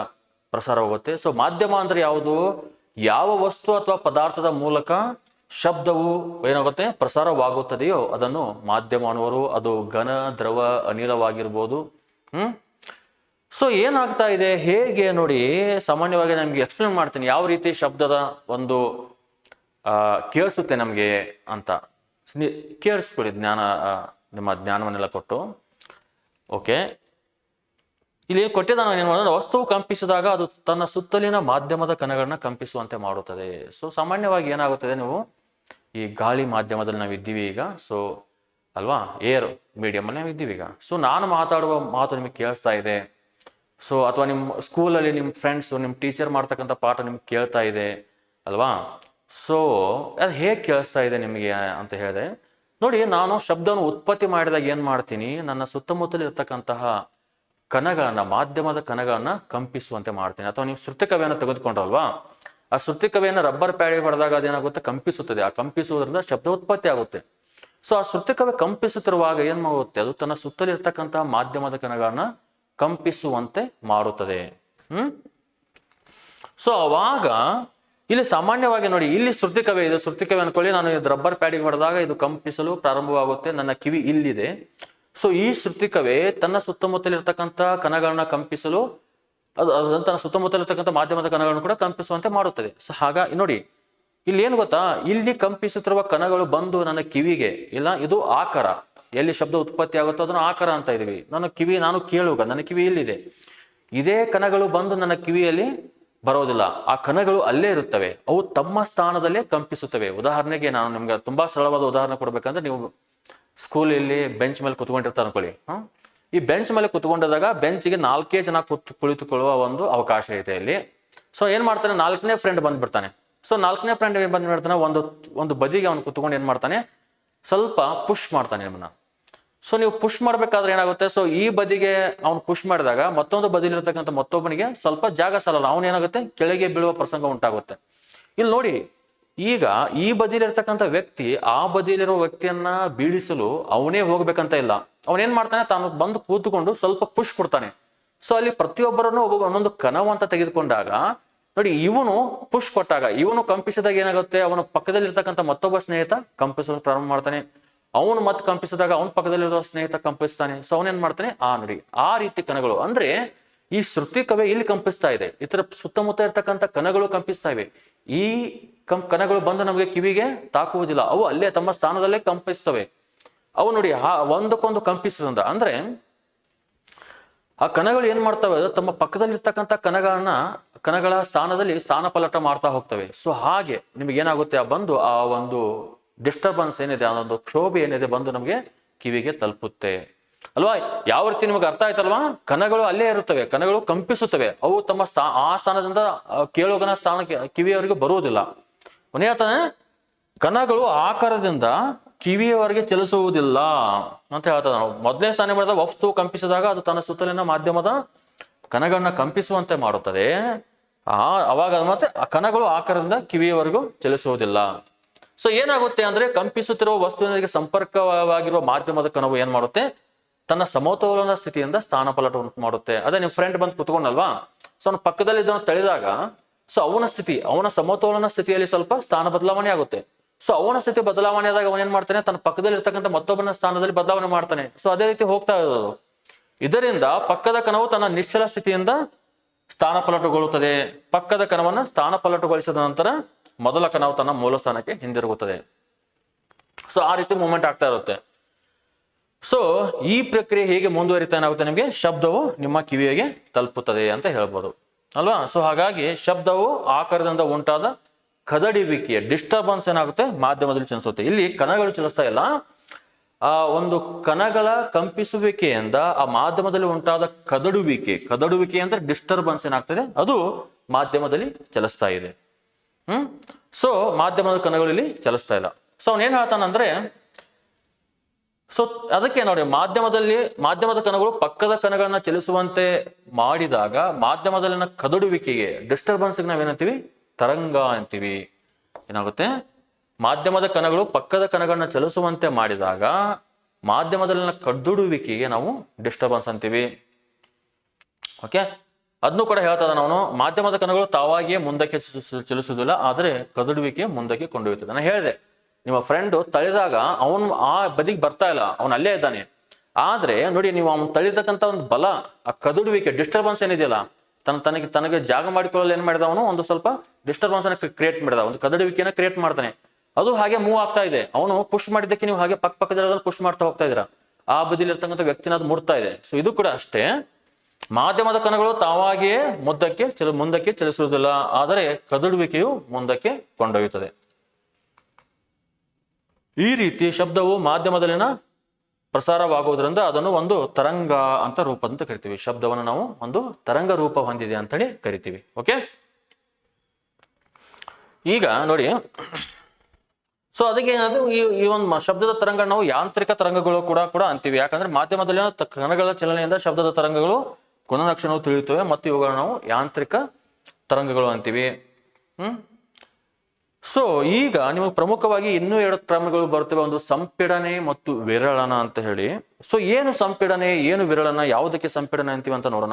ಪ್ರಸಾರ ಹೋಗುತ್ತೆ. ಸೊ ಮಾಧ್ಯಮ ಅಂದ್ರೆ ಯಾವುದು? ಯಾವ ವಸ್ತು ಅಥವಾ ಪದಾರ್ಥದ ಮೂಲಕ ಶಬ್ದವು ಏನಾಗುತ್ತೆ? ಪ್ರಸಾರವಾಗುತ್ತದೆಯೋ ಅದನ್ನು ಮಾಧ್ಯಮ ಅನ್ನುವರು, ಅದು ಘನ, ದ್ರವ, ಅನಿಲವಾಗಿರ್ಬೋದು. ಹ್ಮ್? ಸೊ ಏನಾಗ್ತಾ ಇದೆ? ಹೇಗೆ ನೋಡಿ? ಸಾಮಾನ್ಯವಾಗಿ ನಮ್ಗೆ ಎಕ್ಸ್ಪ್ಲೇನ್ ಮಾಡ್ತೀನಿ. ಯಾವ ರೀತಿ ಶಬ್ದದ ಒಂದು ಕೇಳಿಸುತ್ತೆ ನಮಗೆ ಅಂತ. ಕೇಳಿಸ್ಕೊಳ್ಳಿ ಜ್ಞಾನ ನಿಮ್ಮ ಜ್ಞಾನವನ್ನೆಲ್ಲ ಕೊಟ್ಟು. ಓಕೆ. ಇಲ್ಲಿ ಕೊಟ್ಟಿದ್ದಾನೆ ಏನು ಮಾಡೋದು ವಸ್ತುವು ಕಂಪಿಸಿದಾಗ ಅದು ತನ್ನ ಸುತ್ತಲಿನ ಮಾಧ್ಯಮದ ಕಣಗಳನ್ನ ಕಂಪಿಸುವಂತೆ ಮಾಡುತ್ತದೆ. ಸೊ ಸಾಮಾನ್ಯವಾಗಿ ಏನಾಗುತ್ತದೆ ನೀವು? ಈ ಗಾಳಿ ಮಾಧ್ಯಮದಲ್ಲಿ ನಾವು ಇದ್ದೀವಿ ಈಗ. ಸೊ ಅಲ್ವಾ? ಏರ್ ಮೀಡಿಯಮ್ ಅಲ್ಲಿ ನಾವು ಇದ್ದೀವಿ ಈಗ. ಸೊ ನಾನು ಮಾತಾಡುವ ಮಾತು ನಿಮಗೆ ಕೇಳಿಸ್ತಾ ಇದೆ. ಸೊ ಅಥವಾ ನಿಮ್ಮ ಸ್ಕೂಲಲ್ಲಿ ನಿಮ್ಮ ಫ್ರೆಂಡ್ಸು ನಿಮ್ಮ ಟೀಚರ್ ಮಾಡ್ತಕ್ಕಂಥ ಪಾಠ ನಿಮ್ಗೆ ಕೇಳ್ತಾ ಇದೆ. ಅಲ್ವಾ? ಸೊ ಅದು ಹೇಗೆ ಕೇಳಿಸ್ತಾ ಇದೆ ನಿಮಗೆ ಅಂತ ಹೇಳಿದೆ ನೋಡಿ, ನಾನು ಶಬ್ದವನ್ನು ಉತ್ಪತ್ತಿ ಮಾಡಿದಾಗ ಏನು ಮಾಡ್ತೀನಿ? ನನ್ನ ಸುತ್ತಮುತ್ತಲಿರ್ತಕ್ಕಂತಹ ಕಣಗಳನ್ನ, ಮಾಧ್ಯಮದ ಕಣಗಳನ್ನ ಕಂಪಿಸುವಂತೆ ಮಾಡ್ತೀನಿ. ಅಥವಾ ನೀವು ಶ್ರುತಿಕವೆಯನ್ನು ತೆಗೆದುಕೊಂಡ್ರಲ್ವಾ? ಆ ಶ್ರುತಿಕವೆಯನ್ನು ರಬ್ಬರ್ ಪ್ಯಾಡಿಗೆ ಹೊಡೆದಾಗ ಅದೇನಾಗುತ್ತೆ? ಕಂಪಿಸುತ್ತದೆ. ಆ ಕಂಪಿಸುವುದರಿಂದ ಶಬ್ದ ಉತ್ಪತ್ತಿ ಆಗುತ್ತೆ. ಸೊ ಆ ಶೃತಿಕವೆ ಕಂಪಿಸುತ್ತಿರುವಾಗ ಏನ್ ಮಾಡುತ್ತೆ? ಅದು ತನ್ನ ಸುತ್ತಲಿರ್ತಕ್ಕಂತಹ ಮಾಧ್ಯಮದ ಕಣಗಳನ್ನ ಕಂಪಿಸುವಂತೆ ಮಾಡುತ್ತದೆ. ಹ್ಮ್? ಸೊ ಅವಾಗ ಇಲ್ಲಿ ಸಾಮಾನ್ಯವಾಗಿ ನೋಡಿ, ಇಲ್ಲಿ ಶ್ರುತಿಕವೆ ಇದೆ. ಶ್ರುತಿಕವೆ ಅನ್ಕೊಳ್ಳಿ, ನಾನು ಇದು ರಬ್ಬರ್ ಪ್ಯಾಡಿಗೆ ಹೊಡೆದಾಗ ಇದು ಕಂಪಿಸಲು ಪ್ರಾರಂಭವಾಗುತ್ತೆ. ನನ್ನ ಕಿವಿ ಇಲ್ಲಿದೆ. ಸೊ ಈ ಶ್ರುತಿಕವೇ ತನ್ನ ಸುತ್ತಮುತ್ತಲಿರ್ತಕ್ಕಂಥ ಕಣಗಳನ್ನ ಕಂಪಿಸಲು, ಅದು ಅದನ್ನು ತನ್ನ ಸುತ್ತಮುತ್ತಲಿರ್ತಕ್ಕಂಥ ಮಾಧ್ಯಮದ ಕಣಗಳನ್ನು ಕೂಡ ಕಂಪಿಸುವಂತೆ ಮಾಡುತ್ತದೆ. ಸೊ ಹಾಗ, ನೋಡಿ, ಇಲ್ಲಿ ಏನು ಗೊತ್ತಾ? ಇಲ್ಲಿ ಕಂಪಿಸುತ್ತಿರುವ ಕಣಗಳು ಬಂದು ನನ್ನ ಕಿವಿಗೆ, ಇಲ್ಲ, ಇದು ಆಕಾರ. ಎಲ್ಲಿ ಶಬ್ದ ಉತ್ಪತ್ತಿ ಆಗುತ್ತೋ ಅದನ್ನು ಆಕಾರ ಅಂತ ಇದೀವಿ ನನ್ನ ಕಿವಿ, ನಾನು ಕೇಳುವಾಗ ನನ್ನ ಕಿವಿ ಇಲ್ಲಿದೆ. ಇದೇ ಕಣಗಳು ಬಂದು ನನ್ನ ಕಿವಿಯಲ್ಲಿ ಬರೋದಿಲ್ಲ. ಆ ಕಣಗಳು ಅಲ್ಲೇ ಇರುತ್ತವೆ. ಅವು ತಮ್ಮ ಸ್ಥಾನದಲ್ಲೇ ಕಂಪಿಸುತ್ತವೆ. ಉದಾಹರಣೆಗೆ ನಾನು ನಿಮ್ಗೆ ತುಂಬಾ ಸರಳವಾದ ಉದಾಹರಣೆ ಕೊಡ್ಬೇಕಂದ್ರೆ ನೀವು ಸ್ಕೂಲಲ್ಲಿ ಬೆಂಚ್ ಮೇಲೆ ಕುತ್ಕೊಂಡಿರ್ತಾರೆ ಅನ್ಕೊಳ್ಳಿ. ಹ್ಮ್? ಈ ಬೆಂಚ್ ಮೇಲೆ ಕುತ್ಕೊಂಡಿದಾಗ ಬೆಂಚ್ಗೆ ನಾಲ್ಕೇ ಜನ ಕುತ್ ಕುಳಿತುಕೊಳ್ಳುವ ಒಂದು ಅವಕಾಶ ಇದೆ ಇಲ್ಲಿ. ಸೊ ಏನ್ ಮಾಡ್ತಾನೆ? ನಾಲ್ಕನೇ ಫ್ರೆಂಡ್ ಬಂದ್ಬಿಡ್ತಾನೆ. ಸೊ ನಾಲ್ಕನೇ ಫ್ರೆಂಡ್ ಏನ್ ಬಂದ್ಬಿಡ್ತಾನೆ? ಒಂದು ಒಂದು ಬದಿಗೆ ಅವನು ಕುತ್ಕೊಂಡು ಏನ್ ಮಾಡ್ತಾನೆ? ಸ್ವಲ್ಪ ಪುಷ್ ಮಾಡ್ತಾನೆ ನಿಮ್ಮನ್ನ. ಸೊ ನೀವು ಪುಷ್ ಮಾಡ್ಬೇಕಾದ್ರೆ ಏನಾಗುತ್ತೆ? ಸೊ ಈ ಬದಿಗೆ ಅವ್ನು ಪುಷ್ ಮಾಡಿದಾಗ ಮತ್ತೊಂದು ಬದಿಲಿರ್ತಕ್ಕಂಥ ಮತ್ತೊಬ್ಬನಿಗೆ ಸ್ವಲ್ಪ ಜಾಗ ಸಾಲಲ್ಲ. ಅವನು ಏನಾಗುತ್ತೆ? ಕೆಳಗೆ ಬೀಳುವ ಪ್ರಸಂಗ ಉಂಟಾಗುತ್ತೆ. ಇಲ್ಲಿ ನೋಡಿ, ಈಗ ಈ ಬದಿಲಿರ್ತಕ್ಕಂಥ ವ್ಯಕ್ತಿ ಆ ಬದಿಯಲ್ಲಿರೋ ವ್ಯಕ್ತಿಯನ್ನ ಬೀಳಿಸಲು ಅವನೇ ಹೋಗ್ಬೇಕಂತ ಇಲ್ಲ. ಅವನೇನ್ ಮಾಡ್ತಾನೆ? ತಾನು ಬಂದು ಕೂತ್ಕೊಂಡು ಸ್ವಲ್ಪ ಪುಷ್ ಕೊಡ್ತಾನೆ. ಸೊ ಅಲ್ಲಿ ಪ್ರತಿಯೊಬ್ಬರನ್ನು ಒಬ್ಬ ಒಂದೊಂದು ಕನವು ಅಂತ ತೆಗೆದುಕೊಂಡಾಗ, ನೋಡಿ, ಇವನು ಪುಷ್ ಕೊಟ್ಟಾಗ, ಇವನು ಕಂಪಿಸಿದಾಗ ಏನಾಗುತ್ತೆ? ಅವನ ಪಕ್ಕದಲ್ಲಿರ್ತಕ್ಕಂಥ ಮತ್ತೊಬ್ಬ ಸ್ನೇಹಿತ ಕಂಪಿಸಲು ಪ್ರಾರಂಭ ಮಾಡ್ತಾನೆ. ಅವನು ಮತ್ತೆ ಕಂಪಿಸಿದಾಗ ಅವನ ಪಕ್ಕದಲ್ಲಿರೋ ಸ್ನೇಹಿತ ಕಂಪಿಸ್ತಾನೆ. ಸೊ ಅವನೇನ್ ಮಾಡ್ತಾನೆ? ಆ ನೋಡಿ, ಆ ರೀತಿ ಕಣಗಳು. ಅಂದ್ರೆ ಈ ಶ್ರುತಿ ಕವೆ ಇಲ್ಲಿ ಕಂಪಿಸ್ತಾ ಇದೆ. ಇತರ ಸುತ್ತಮುತ್ತ ಇರ್ತಕ್ಕಂಥ ಕಣಗಳು ಕಂಪಿಸ್ತಾ ಇವೆ. ಈ ಕಂ, ಕಣಗಳು ಬಂದು ನಮಗೆ ಕಿವಿಗೆ ತಾಕುವುದಿಲ್ಲ. ಅವು ಅಲ್ಲೇ ತಮ್ಮ ಸ್ಥಾನದಲ್ಲೇ ಕಂಪಿಸ್ತವೆ. ಅವು ನೋಡಿ, ಆ ಒಂದಕ್ಕೊಂದು ಕಂಪಿಸಿದ ಅಂದ್ರೆ ಆ ಕಣಗಳು ಏನ್ ಮಾಡ್ತವೆ? ತಮ್ಮ ಪಕ್ಕದಲ್ಲಿರ್ತಕ್ಕಂಥ ಕಣಗಳನ್ನ, ಕಣಗಳ ಸ್ಥಾನದಲ್ಲಿ ಸ್ಥಾನ ಪಲಟ ಮಾಡ್ತಾ ಹೋಗ್ತವೆ. ಸೊ ಹಾಗೆ ನಿಮಗೆ ಏನಾಗುತ್ತೆ? ಆ ಬಂದು ಆ ಒಂದು ಡಿಸ್ಟರ್ಬೆನ್ಸ್ ಏನಿದೆ, ಅದೊಂದು ಕ್ಷೋಭೆ ಏನಿದೆ ಬಂದು ನಮಗೆ ಕಿವಿಗೆ ತಲುಪುತ್ತೆ. ಅಲ್ವಾ? ಯಾವ ರೀತಿ ನಿಮಗೆ ಅರ್ಥ ಆಯ್ತಲ್ವಾ? ಕಣಗಳು ಅಲ್ಲೇ ಇರುತ್ತವೆ, ಕಣಗಳು ಕಂಪಿಸುತ್ತವೆ. ಅವು ತಮ್ಮ ಸ್ಥಾ, ಆ ಸ್ಥಾನದಿಂದ ಕೇಳುಗನ ಸ್ಥಾನಕ್ಕೆ ಕಿವಿಯವರೆಗೆ ಬರುವುದಿಲ್ಲ. ಹೇಳ್ತಾನೆ, ಕಣಗಳು ಆಕಾರದಿಂದ ಕಿವಿಯವರೆಗೆ ಚಲಿಸುವುದಿಲ್ಲ ಅಂತ ಹೇಳ್ತದೆ ನಾವು ಮೊದಲನೇ ಸ್ಥಾನ ಮಾಡಿದ ವಸ್ತು ಕಂಪಿಸಿದಾಗ ಅದು ತನ್ನ ಸುತ್ತಲಿನ ಮಾಧ್ಯಮದ ಕಣಗಳನ್ನ ಕಂಪಿಸುವಂತೆ ಮಾಡುತ್ತದೆ. ಆ, ಅವಾಗ ಮತ್ತೆ ಕಣಗಳು ಆಕಾರದಿಂದ ಕಿವಿಯವರೆಗೂ ಚಲಿಸುವುದಿಲ್ಲ. ಸೊ ಏನಾಗುತ್ತೆ ಅಂದ್ರೆ ಕಂಪಿಸುತ್ತಿರುವ ವಸ್ತುವಿನೊಂದಿಗೆ ಸಂಪರ್ಕವಾಗಿರುವ ಮಾಧ್ಯಮದ ಕಣವು ಏನ್ ಮಾಡುತ್ತೆ? ತನ್ನ ಸಮತೋಲನ ಸ್ಥಿತಿಯಿಂದ ಸ್ಥಾನ ಪಲಟ ಉಂಟು ಮಾಡುತ್ತೆ. ಅದೇ ನಿಮ್ ಫ್ರೆಂಡ್ ಬಂದು ಕುತ್ಕೊಂಡಲ್ವಾ? ಸೊ ಅವನ ಪಕ್ಕದಲ್ಲಿ ಇದನ್ನು ತಳೆದಾಗ ಸೊ ಅವನ ಸ್ಥಿತಿ, ಅವನ ಸಮತೋಲನ ಸ್ಥಿತಿಯಲ್ಲಿ ಸ್ವಲ್ಪ ಸ್ಥಾನ ಬದಲಾವಣೆ ಆಗುತ್ತೆ. ಸೊ ಅವನ ಸ್ಥಿತಿ ಬದಲಾವಣೆ ಆದಾಗ ಅವನೇನ್ ಮಾಡ್ತಾನೆ? ತನ್ನ ಪಕ್ಕದಲ್ಲಿ ಇರ್ತಕ್ಕಂಥ ಮತ್ತೊಬ್ಬನ ಸ್ಥಾನದಲ್ಲಿ ಬದಲಾವಣೆ ಮಾಡ್ತಾನೆ. ಸೊ ಅದೇ ರೀತಿ ಹೋಗ್ತಾ ಇರೋದು. ಇದರಿಂದ ಪಕ್ಕದ ಕಣವು ತನ್ನ ನಿಶ್ಚಲ ಸ್ಥಿತಿಯಿಂದ ಸ್ಥಾನ ಪಲಟುಗೊಳ್ಳುತ್ತದೆ ಪಕ್ಕದ ಕಣವನ್ನು ಸ್ಥಾನ ಪಲಟುಗೊಳಿಸಿದ ನಂತರ ಮೊದಲ ಕಣವು ತನ್ನ ಮೂಲ ಸ್ಥಾನಕ್ಕೆ ಹಿಂದಿರುಗುತ್ತದೆ. ಸೊ ಆ ರೀತಿ ಮೂವ್ಮೆಂಟ್ ಆಗ್ತಾ ಇರುತ್ತೆ. ಸೊ ಈ ಪ್ರಕ್ರಿಯೆ ಹೇಗೆ ಮುಂದುವರಿತಾ ಏನಾಗುತ್ತೆ ನಿಮಗೆ? ಶಬ್ದವು ನಿಮ್ಮ ಕಿವಿಗೆ ತಲುಪುತ್ತದೆ ಅಂತ ಹೇಳ್ಬೋದು. ಅಲ್ವಾ? ಸೊ ಹಾಗಾಗಿ ಶಬ್ದವು ಆಕಾರದಿಂದ ಉಂಟಾದ ಕದಡಿವಿಕೆಯ ಡಿಸ್ಟರ್ಬೆನ್ಸ್ ಏನಾಗುತ್ತೆ? ಮಾಧ್ಯಮದಲ್ಲಿ ಚಲಿಸುತ್ತೆ. ಇಲ್ಲಿ ಕಣಗಳು ಚಲಿಸ್ತಾ ಇಲ್ಲ. ಆ ಒಂದು ಕಣಗಳ ಕಂಪಿಸುವಿಕೆಯಿಂದ ಆ ಮಾಧ್ಯಮದಲ್ಲಿ ಉಂಟಾದ ಕದಡುವಿಕೆ ಕದಡುವಿಕೆ ಅಂದ್ರೆ ಡಿಸ್ಟರ್ಬೆನ್ಸ್ ಏನಾಗ್ತದೆ? ಅದು ಮಾಧ್ಯಮದಲ್ಲಿ ಚಲಿಸ್ತಾ ಇದೆ. ಹ್ಮ್? ಸೊ ಮಾಧ್ಯಮದ ಕಣಗಳು ಇಲ್ಲಿ ಚಲಿಸ್ತಾ ಇಲ್ಲ. ಸೊ ಅವನೇನ್ ಹೇಳ್ತಾನಂದ್ರೆ ಸೊ ಅದಕ್ಕೆ ನೋಡಿ, ಮಾಧ್ಯಮದಲ್ಲಿ, ಮಾಧ್ಯಮದ ಕಣಗಳು ಪಕ್ಕದ ಕಣಗಳನ್ನ ಚಲಿಸುವಂತೆ ಮಾಡಿದಾಗ, ಮಾಧ್ಯಮದಲ್ಲಿನ ಕದಡುವಿಕೆಗೆ ಡಿಸ್ಟರ್ಬೆನ್ಸ್ ನಾವೇನಂತೀವಿ ತರಂಗ ಅಂತೀವಿ. ಏನಾಗುತ್ತೆ? ಮಾಧ್ಯಮದ ಕಣಗಳು ಪಕ್ಕದ ಕಣಗಳನ್ನ ಚಲಿಸುವಂತೆ ಮಾಡಿದಾಗ, ಮಾಧ್ಯಮದಲ್ಲಿನ ಕದ್ದುಡುವಿಕೆಗೆ ನಾವು ಡಿಸ್ಟರ್ಬೆನ್ಸ್ ಅಂತೀವಿ. ಓಕೆ ಅದನ್ನು ಕೂಡ ಹೇಳ್ತದ ಅವನು, ಮಾಧ್ಯಮದ ಕಣಗಳು ತಾವಾಗಿಯೇ ಮುಂದಕ್ಕೆ ಚಲಿಸು- ಚಲಿಸುವುದಿಲ್ಲ, ಆದರೆ ಕದಡುವಿಕೆ ಮುಂದಕ್ಕೆ ಕೊಂಡೊಯ್ಯುತ್ತದೆ. ನಾನು ಹೇಳಿದೆ, ನಿಮ್ಮ ಫ್ರೆಂಡ್ ತಳಿದಾಗ ಅವನು ಆ ಬದಿಗೆ ಬರ್ತಾ ಇಲ್ಲ, ಅವನು ಅಲ್ಲೇ ಇದ್ದಾನೆ. ಆದ್ರೆ ನೋಡಿ, ನೀವು ಅವನು ತಳಿತಕ್ಕಂಥ ಒಂದು ಬಲ, ಆ ಕದಡುವಿಕೆ ಡಿಸ್ಟರ್ಬೆನ್ಸ್ ಏನಿದೆಯಲ್ಲ, ತನ್ನ ತನಗೆ ತನಗೆ ಜಾಗ ಮಾಡಿಕೊಳ್ಳಲು ಏನ್ ಮಾಡಿದ ಅವನು? ಒಂದು ಸ್ವಲ್ಪ ಡಿಸ್ಟರ್ಬೆನ್ಸ್ ಅನ್ನ ಕ್ರಿಯೇಟ್ ಮಾಡಿದ. ಒಂದು ಕದಡುವಿಕೆನ ಕ್ರಿಯೇಟ್ ಮಾಡ್ತಾನೆ. ಅದು ಹಾಗೆ ಮೂವ್ ಆಗ್ತಾ ಇದೆ. ಅವನು ಪುಷ್ ಮಾಡಿದ್ದಕ್ಕೆ ನೀವು ಹಾಗೆ ಪಕ್ಕ ಪಕ್ಕದಲ್ಲಿ ಪುಷ್ ಮಾಡ್ತಾ ಹೋಗ್ತಾ ಇದ್ದೀರಾ. ಆ ಬದಿಲಿರ್ತಕ್ಕಂಥ ವ್ಯಕ್ತಿನ ಅದು ಮುಡ್ತಾ ಇದೆ. ಸೊ ಇದು ಕೂಡ ಅಷ್ಟೇ. ಮಾಧ್ಯಮದ ಕಣಗಳು ತಾವಾಗಿಯೇ ಮುದ್ದಕ್ಕೆ ಚಲ, ಮುಂದಕ್ಕೆ ಚಲಿಸುವುದಿಲ್ಲ. ಆದರೆ ಕದಡುವಿಕೆಯು ಮುಂದಕ್ಕೆ ಕೊಂಡೊಯ್ಯುತ್ತದೆ. ಈ ರೀತಿ ಶಬ್ದವು ಮಾಧ್ಯಮದಲ್ಲಿನ ಪ್ರಸಾರವಾಗುವುದರಿಂದ ಅದನ್ನು ಒಂದು ತರಂಗ ಅಂತ ರೂಪ ಅಂತ ಕರಿತೀವಿ. ಶಬ್ದವನ್ನು ನಾವು ಒಂದು ತರಂಗ ರೂಪ ಹೊಂದಿದೆ ಅಂತೇಳಿ ಕರಿತೀವಿ. ಓಕೆ? ಈಗ ನೋಡಿ. ಸೊ, ಅದಕ್ಕೆ ಏನಾದ್ರು ಈ ಈ ಒಂದು ಶಬ್ದದ ತರಂಗ ನಾವು ಯಾಂತ್ರಿಕ ತರಂಗಗಳು ಕೂಡ ಕೂಡ ಅಂತೀವಿ. ಯಾಕಂದ್ರೆ ಮಾಧ್ಯಮದಲ್ಲಿನ ಕಣಗಳ ಚಲನೆಯಿಂದ ಶಬ್ದದ ತರಂಗಗಳು ಗುಣಲಕ್ಷಣವು ತಿಳಿಯುತ್ತವೆ ಮತ್ತು ಇವುಗಳನ್ನು ನಾವು ಯಾಂತ್ರಿಕ ತರಂಗಗಳು ಅಂತೀವಿ. ಹ್ಮ್? ಸೊ ಈಗ ನಿಮಗೆ ಪ್ರಮುಖವಾಗಿ ಇನ್ನೂ ಎರಡು ಕ್ರಮಗಳು ಬರ್ತವೆ ಒಂದು ಸಂಪೀಡನೆ ಮತ್ತು ವಿರಳನ ಅಂತ ಹೇಳಿ. ಸೊ ಏನು ಸಂಪೀಡನೆ, ಏನು ವಿರಳನ, ಯಾವುದಕ್ಕೆ ಸಂಪೀಡನೆ ಅಂತೀವಿ ಅಂತ ನೋಡೋಣ.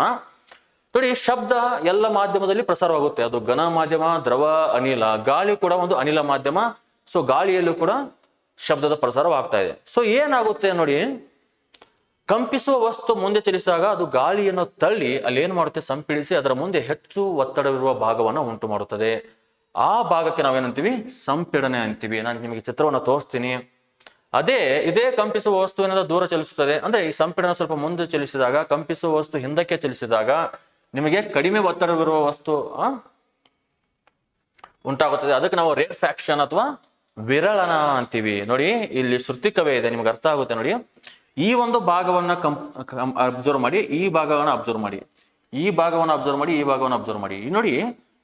ನೋಡಿ, ಶಬ್ದ ಎಲ್ಲ ಮಾಧ್ಯಮದಲ್ಲಿ ಪ್ರಸಾರವಾಗುತ್ತೆ. ಅದು ಘನ ಮಾಧ್ಯಮ, ದ್ರವ, ಅನಿಲ. ಗಾಳಿ ಕೂಡ ಒಂದು ಅನಿಲ ಮಾಧ್ಯಮ. ಸೊ ಗಾಳಿಯಲ್ಲೂ ಕೂಡ ಶಬ್ದದ ಪ್ರಸಾರವಾಗ್ತಾ ಇದೆ. ಸೊ ಏನಾಗುತ್ತೆ ನೋಡಿ ಕಂಪಿಸುವ ವಸ್ತು ಮುಂದೆ ಚಲಿಸಿದಾಗ ಅದು ಗಾಳಿಯನ್ನು ತಳ್ಳಿ ಅಲ್ಲಿ ಏನು ಮಾಡುತ್ತೆ? ಸಂಪಿಡಿಸಿ ಅದರ ಮುಂದೆ ಹೆಚ್ಚು ಒತ್ತಡವಿರುವ ಭಾಗವನ್ನು ಉಂಟು ಮಾಡುತ್ತದೆ. ಆ ಭಾಗಕ್ಕೆ ನಾವೇನಂತೀವಿ? ಸಂಪೀಡನೆ ಅಂತೀವಿ. ನಾನು ನಿಮಗೆ ಚಿತ್ರವನ್ನು ತೋರಿಸ್ತೀನಿ. ಅದೇ, ಇದೇ ಕಂಪಿಸುವ ವಸ್ತುವಿನಿಂದ ದೂರ ಚಲಿಸುತ್ತದೆ? ಅಂದ್ರೆ ಈ ಸಂಪೀಡನ ಸ್ವಲ್ಪ ಮುಂದೆ ಚಲಿಸಿದಾಗ, ಕಂಪಿಸುವ ವಸ್ತು ಹಿಂದಕ್ಕೆ ಚಲಿಸಿದಾಗ ನಿಮಗೆ ಕಡಿಮೆ ಒತ್ತಡವಿರುವ ವಸ್ತು ಉಂಟಾಗುತ್ತದೆ. ಅದಕ್ಕೆ ನಾವು ರೇರ್ ಫ್ಯಾಕ್ಷನ್ ಅಥವಾ ವಿರಳನ ಅಂತೀವಿ. ನೋಡಿ, ಇಲ್ಲಿ ಶ್ರುತಿಕವೇ ಇದೆ. ನಿಮ್ಗೆ ಅರ್ಥ ಆಗುತ್ತೆ ನೋಡಿ. ಈ ಒಂದು ಭಾಗವನ್ನ ಕಂ, ಅಬ್ಸರ್ವ್ ಮಾಡಿ, ಈ ಭಾಗವನ್ನ ಅಬ್ಸರ್ವ್ ಮಾಡಿ. ಈ ಭಾಗವನ್ನು ಅಬ್ಸರ್ವ್ ಮಾಡಿ, ಈ ಭಾಗವನ್ನು ಅಬ್ಸರ್ವ್ ಮಾಡಿ. ಈ ನೋಡಿ,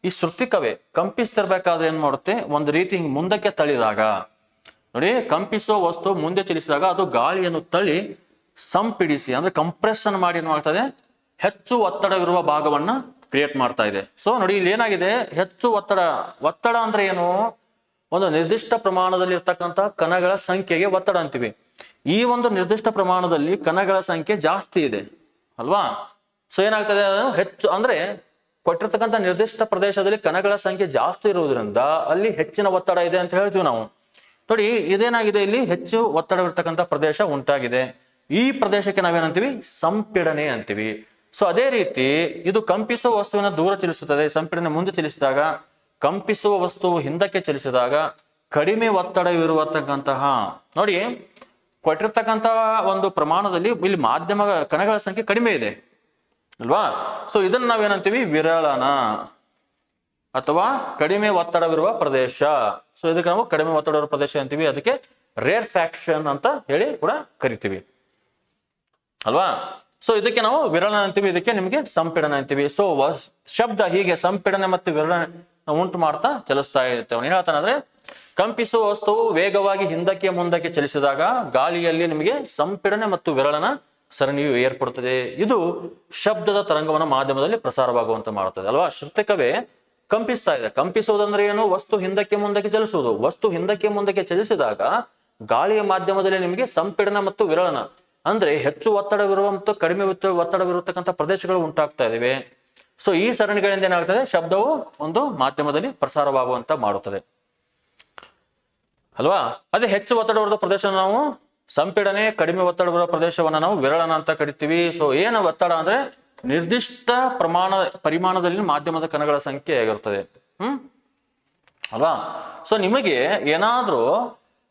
ಈ ಶ್ರುತಿಕವೇ ಕಂಪಿಸ್ತಿರ್ಬೇಕಾದ್ರೆ ಏನ್ ಮಾಡುತ್ತೆ? ಒಂದು ರೀತಿ ಹಿಂಗ್ ಮುಂದಕ್ಕೆ ತಳ್ಳಿದಾಗ, ನೋಡಿ, ಕಂಪಿಸೋ ವಸ್ತು ಮುಂದೆ ಚಲಿಸಿದಾಗ ಅದು ಗಾಳಿಯನ್ನು ತಳ್ಳಿ ಸಂಪಿಡಿಸಿ, ಅಂದ್ರೆ ಕಂಪ್ರೆಷನ್ ಮಾಡಿ ಏನ್ ಮಾಡ್ತದೆ? ಹೆಚ್ಚು ಒತ್ತಡವಿರುವ ಭಾಗವನ್ನ ಕ್ರಿಯೇಟ್ ಮಾಡ್ತಾ ಇದೆ. ಸೊ, ನೋಡಿ, ಇಲ್ಲಿ ಏನಾಗಿದೆ? ಹೆಚ್ಚು ಒತ್ತಡ. ಒತ್ತಡ ಅಂದ್ರೆ ಏನು? ಒಂದು ನಿರ್ದಿಷ್ಟ ಪ್ರಮಾಣದಲ್ಲಿ ಇರ್ತಕ್ಕಂಥ ಕಣಗಳ ಸಂಖ್ಯೆಗೆ ಒತ್ತಡ ಅಂತೀವಿ. ಈ ಒಂದು ನಿರ್ದಿಷ್ಟ ಪ್ರಮಾಣದಲ್ಲಿ ಕಣಗಳ ಸಂಖ್ಯೆ ಜಾಸ್ತಿ ಇದೆ, ಅಲ್ವಾ? ಸೊ ಏನಾಗ್ತದೆ? ಹೆಚ್ಚು, ಅಂದ್ರೆ ಕೊಟ್ಟಿರ್ತಕ್ಕಂಥ ನಿರ್ದಿಷ್ಟ ಪ್ರದೇಶದಲ್ಲಿ ಕಣಗಳ ಸಂಖ್ಯೆ ಜಾಸ್ತಿ ಇರುವುದರಿಂದ ಅಲ್ಲಿ ಹೆಚ್ಚಿನ ಒತ್ತಡ ಇದೆ ಅಂತ ಹೇಳ್ತೀವಿ ನಾವು. ನೋಡಿ, ಇದೇನಾಗಿದೆ ಇಲ್ಲಿ? ಹೆಚ್ಚು ಒತ್ತಡವಿರ್ತಕ್ಕಂಥ ಪ್ರದೇಶ ಉಂಟಾಗಿದೆ. ಈ ಪ್ರದೇಶಕ್ಕೆ ನಾವೇನಂತೀವಿ? ಸಂಪೀಡನೆ ಅಂತೀವಿ. ಸೊ ಅದೇ ರೀತಿ ಇದು ಕಂಪಿಸುವ ವಸ್ತುವಿನ ದೂರ ಚಲಿಸುತ್ತದೆ. ಸಂಪೀಡನೆ ಮುಂದೆ ಚಲಿಸಿದಾಗ, ಕಂಪಿಸುವ ವಸ್ತುವು ಹಿಂದಕ್ಕೆ ಚಲಿಸಿದಾಗ ಕಡಿಮೆ ಒತ್ತಡವಿರುವತಕ್ಕಂತಹ, ನೋಡಿ ಕೊಟ್ಟಿರ್ತಕ್ಕಂಥ ಒಂದು ಪ್ರಮಾಣದಲ್ಲಿ ಇಲ್ಲಿ ಮಾಧ್ಯಮ ಕಣಗಳ ಸಂಖ್ಯೆ ಕಡಿಮೆ ಇದೆ. ಅಲ್ವಾ? ಸೊ ಇದನ್ನ ನಾವೇನಂತೀವಿ? ವಿರಳನ ಅಥವಾ ಕಡಿಮೆ ಒತ್ತಡವಿರುವ ಪ್ರದೇಶ. ಸೊ ಇದಕ್ಕೆ ನಾವು ಕಡಿಮೆ ಒತ್ತಡವಿರುವ ಪ್ರದೇಶ ಅಂತೀವಿ. ಅದಕ್ಕೆ ರೇರ್ ಫ್ಯಾಕ್ಷನ್ ಅಂತ ಹೇಳಿ ಕೂಡ ಕರಿತೀವಿ. ಅಲ್ವಾ? ಸೊ ಇದಕ್ಕೆ ನಾವು ವಿರಳನ ಅಂತೀವಿ. ಇದಕ್ಕೆ ನಿಮಗೆ ಸಂಪೀಡನ ಅಂತೀವಿ. ಸೊ ಶಬ್ದ ಹೀಗೆ ಸಂಪೀಡನೆ ಮತ್ತು ವಿರಳನ ಉಂಟು ಮಾಡ್ತಾ ಚಲಿಸ್ತಾ ಇರುತ್ತೆ ಅವನು. ಹೇಳ್ತಾನಂದ್ರೆ ಕಂಪಿಸುವ ವಸ್ತುವು ವೇಗವಾಗಿ ಹಿಂದಕ್ಕೆ ಮುಂದಕ್ಕೆ ಚಲಿಸಿದಾಗ ಗಾಳಿಯಲ್ಲಿ ನಿಮಗೆ ಸಂಪೀಡನೆ ಮತ್ತು ವಿರಳನ ಸರಣಿಯು ಏರ್ಪಡುತ್ತದೆ. ಇದು ಶಬ್ದದ ತರಂಗವನ್ನು ಮಾಧ್ಯಮದಲ್ಲಿ ಪ್ರಸಾರವಾಗುವಂತ ಮಾಡುತ್ತದೆ ಅಲ್ವಾ? ಶ್ರುತಿಕವೇ ಕಂಪಿಸ್ತಾ ಇದೆ. ಕಂಪಿಸುವುದಂದ್ರೆ ಏನು? ವಸ್ತು ಹಿಂದಕ್ಕೆ ಮುಂದಕ್ಕೆ ಚಲಿಸುವುದು. ವಸ್ತು ಹಿಂದಕ್ಕೆ ಮುಂದಕ್ಕೆ ಚಲಿಸಿದಾಗ ಗಾಳಿಯ ಮಾಧ್ಯಮದಲ್ಲಿ ನಿಮಗೆ ಸಂಪೀಡನ ಮತ್ತು ವಿರಳನ, ಅಂದ್ರೆ ಹೆಚ್ಚು ಒತ್ತಡವಿರುವ ಮತ್ತು ಕಡಿಮೆ ಒತ್ತ- ಒತ್ತಡವಿರತಕ್ಕಂಥ ಪ್ರದೇಶಗಳು ಉಂಟಾಗ್ತಾ ಇವೆ ಸೊ ಈ ಸರಣಿಗಳಿಂದ ಏನಾಗ್ತದೆ? ಶಬ್ದವು ಒಂದು ಮಾಧ್ಯಮದಲ್ಲಿ ಪ್ರಸಾರವಾಗುವಂತ ಮಾಡುತ್ತದೆ. ಅಲ್ವಾ? ಅದೇ ಹೆಚ್ಚು ಒತ್ತಡವಿರುವ ಪ್ರದೇಶ ನಾವು ಸಂಪೀಡನೆ, ಕಡಿಮೆ ಒತ್ತಡವಿರುವ ಪ್ರದೇಶವನ್ನು ನಾವು ವಿರಳನ ಅಂತ ಕರಿತೀವಿ. ಸೊ ಏನು ಒತ್ತಡ ಅಂದ್ರೆ ನಿರ್ದಿಷ್ಟ ಪ್ರಮಾಣ ಪರಿಮಾಣದಲ್ಲಿ ಮಾಧ್ಯಮದ ಕಣಗಳ ಸಂಖ್ಯೆ ಆಗಿರುತ್ತದೆ. ಹ್ಮ್? ಅಲ್ವಾ? ಸೊ ನಿಮಗೆ ಏನಾದ್ರೂ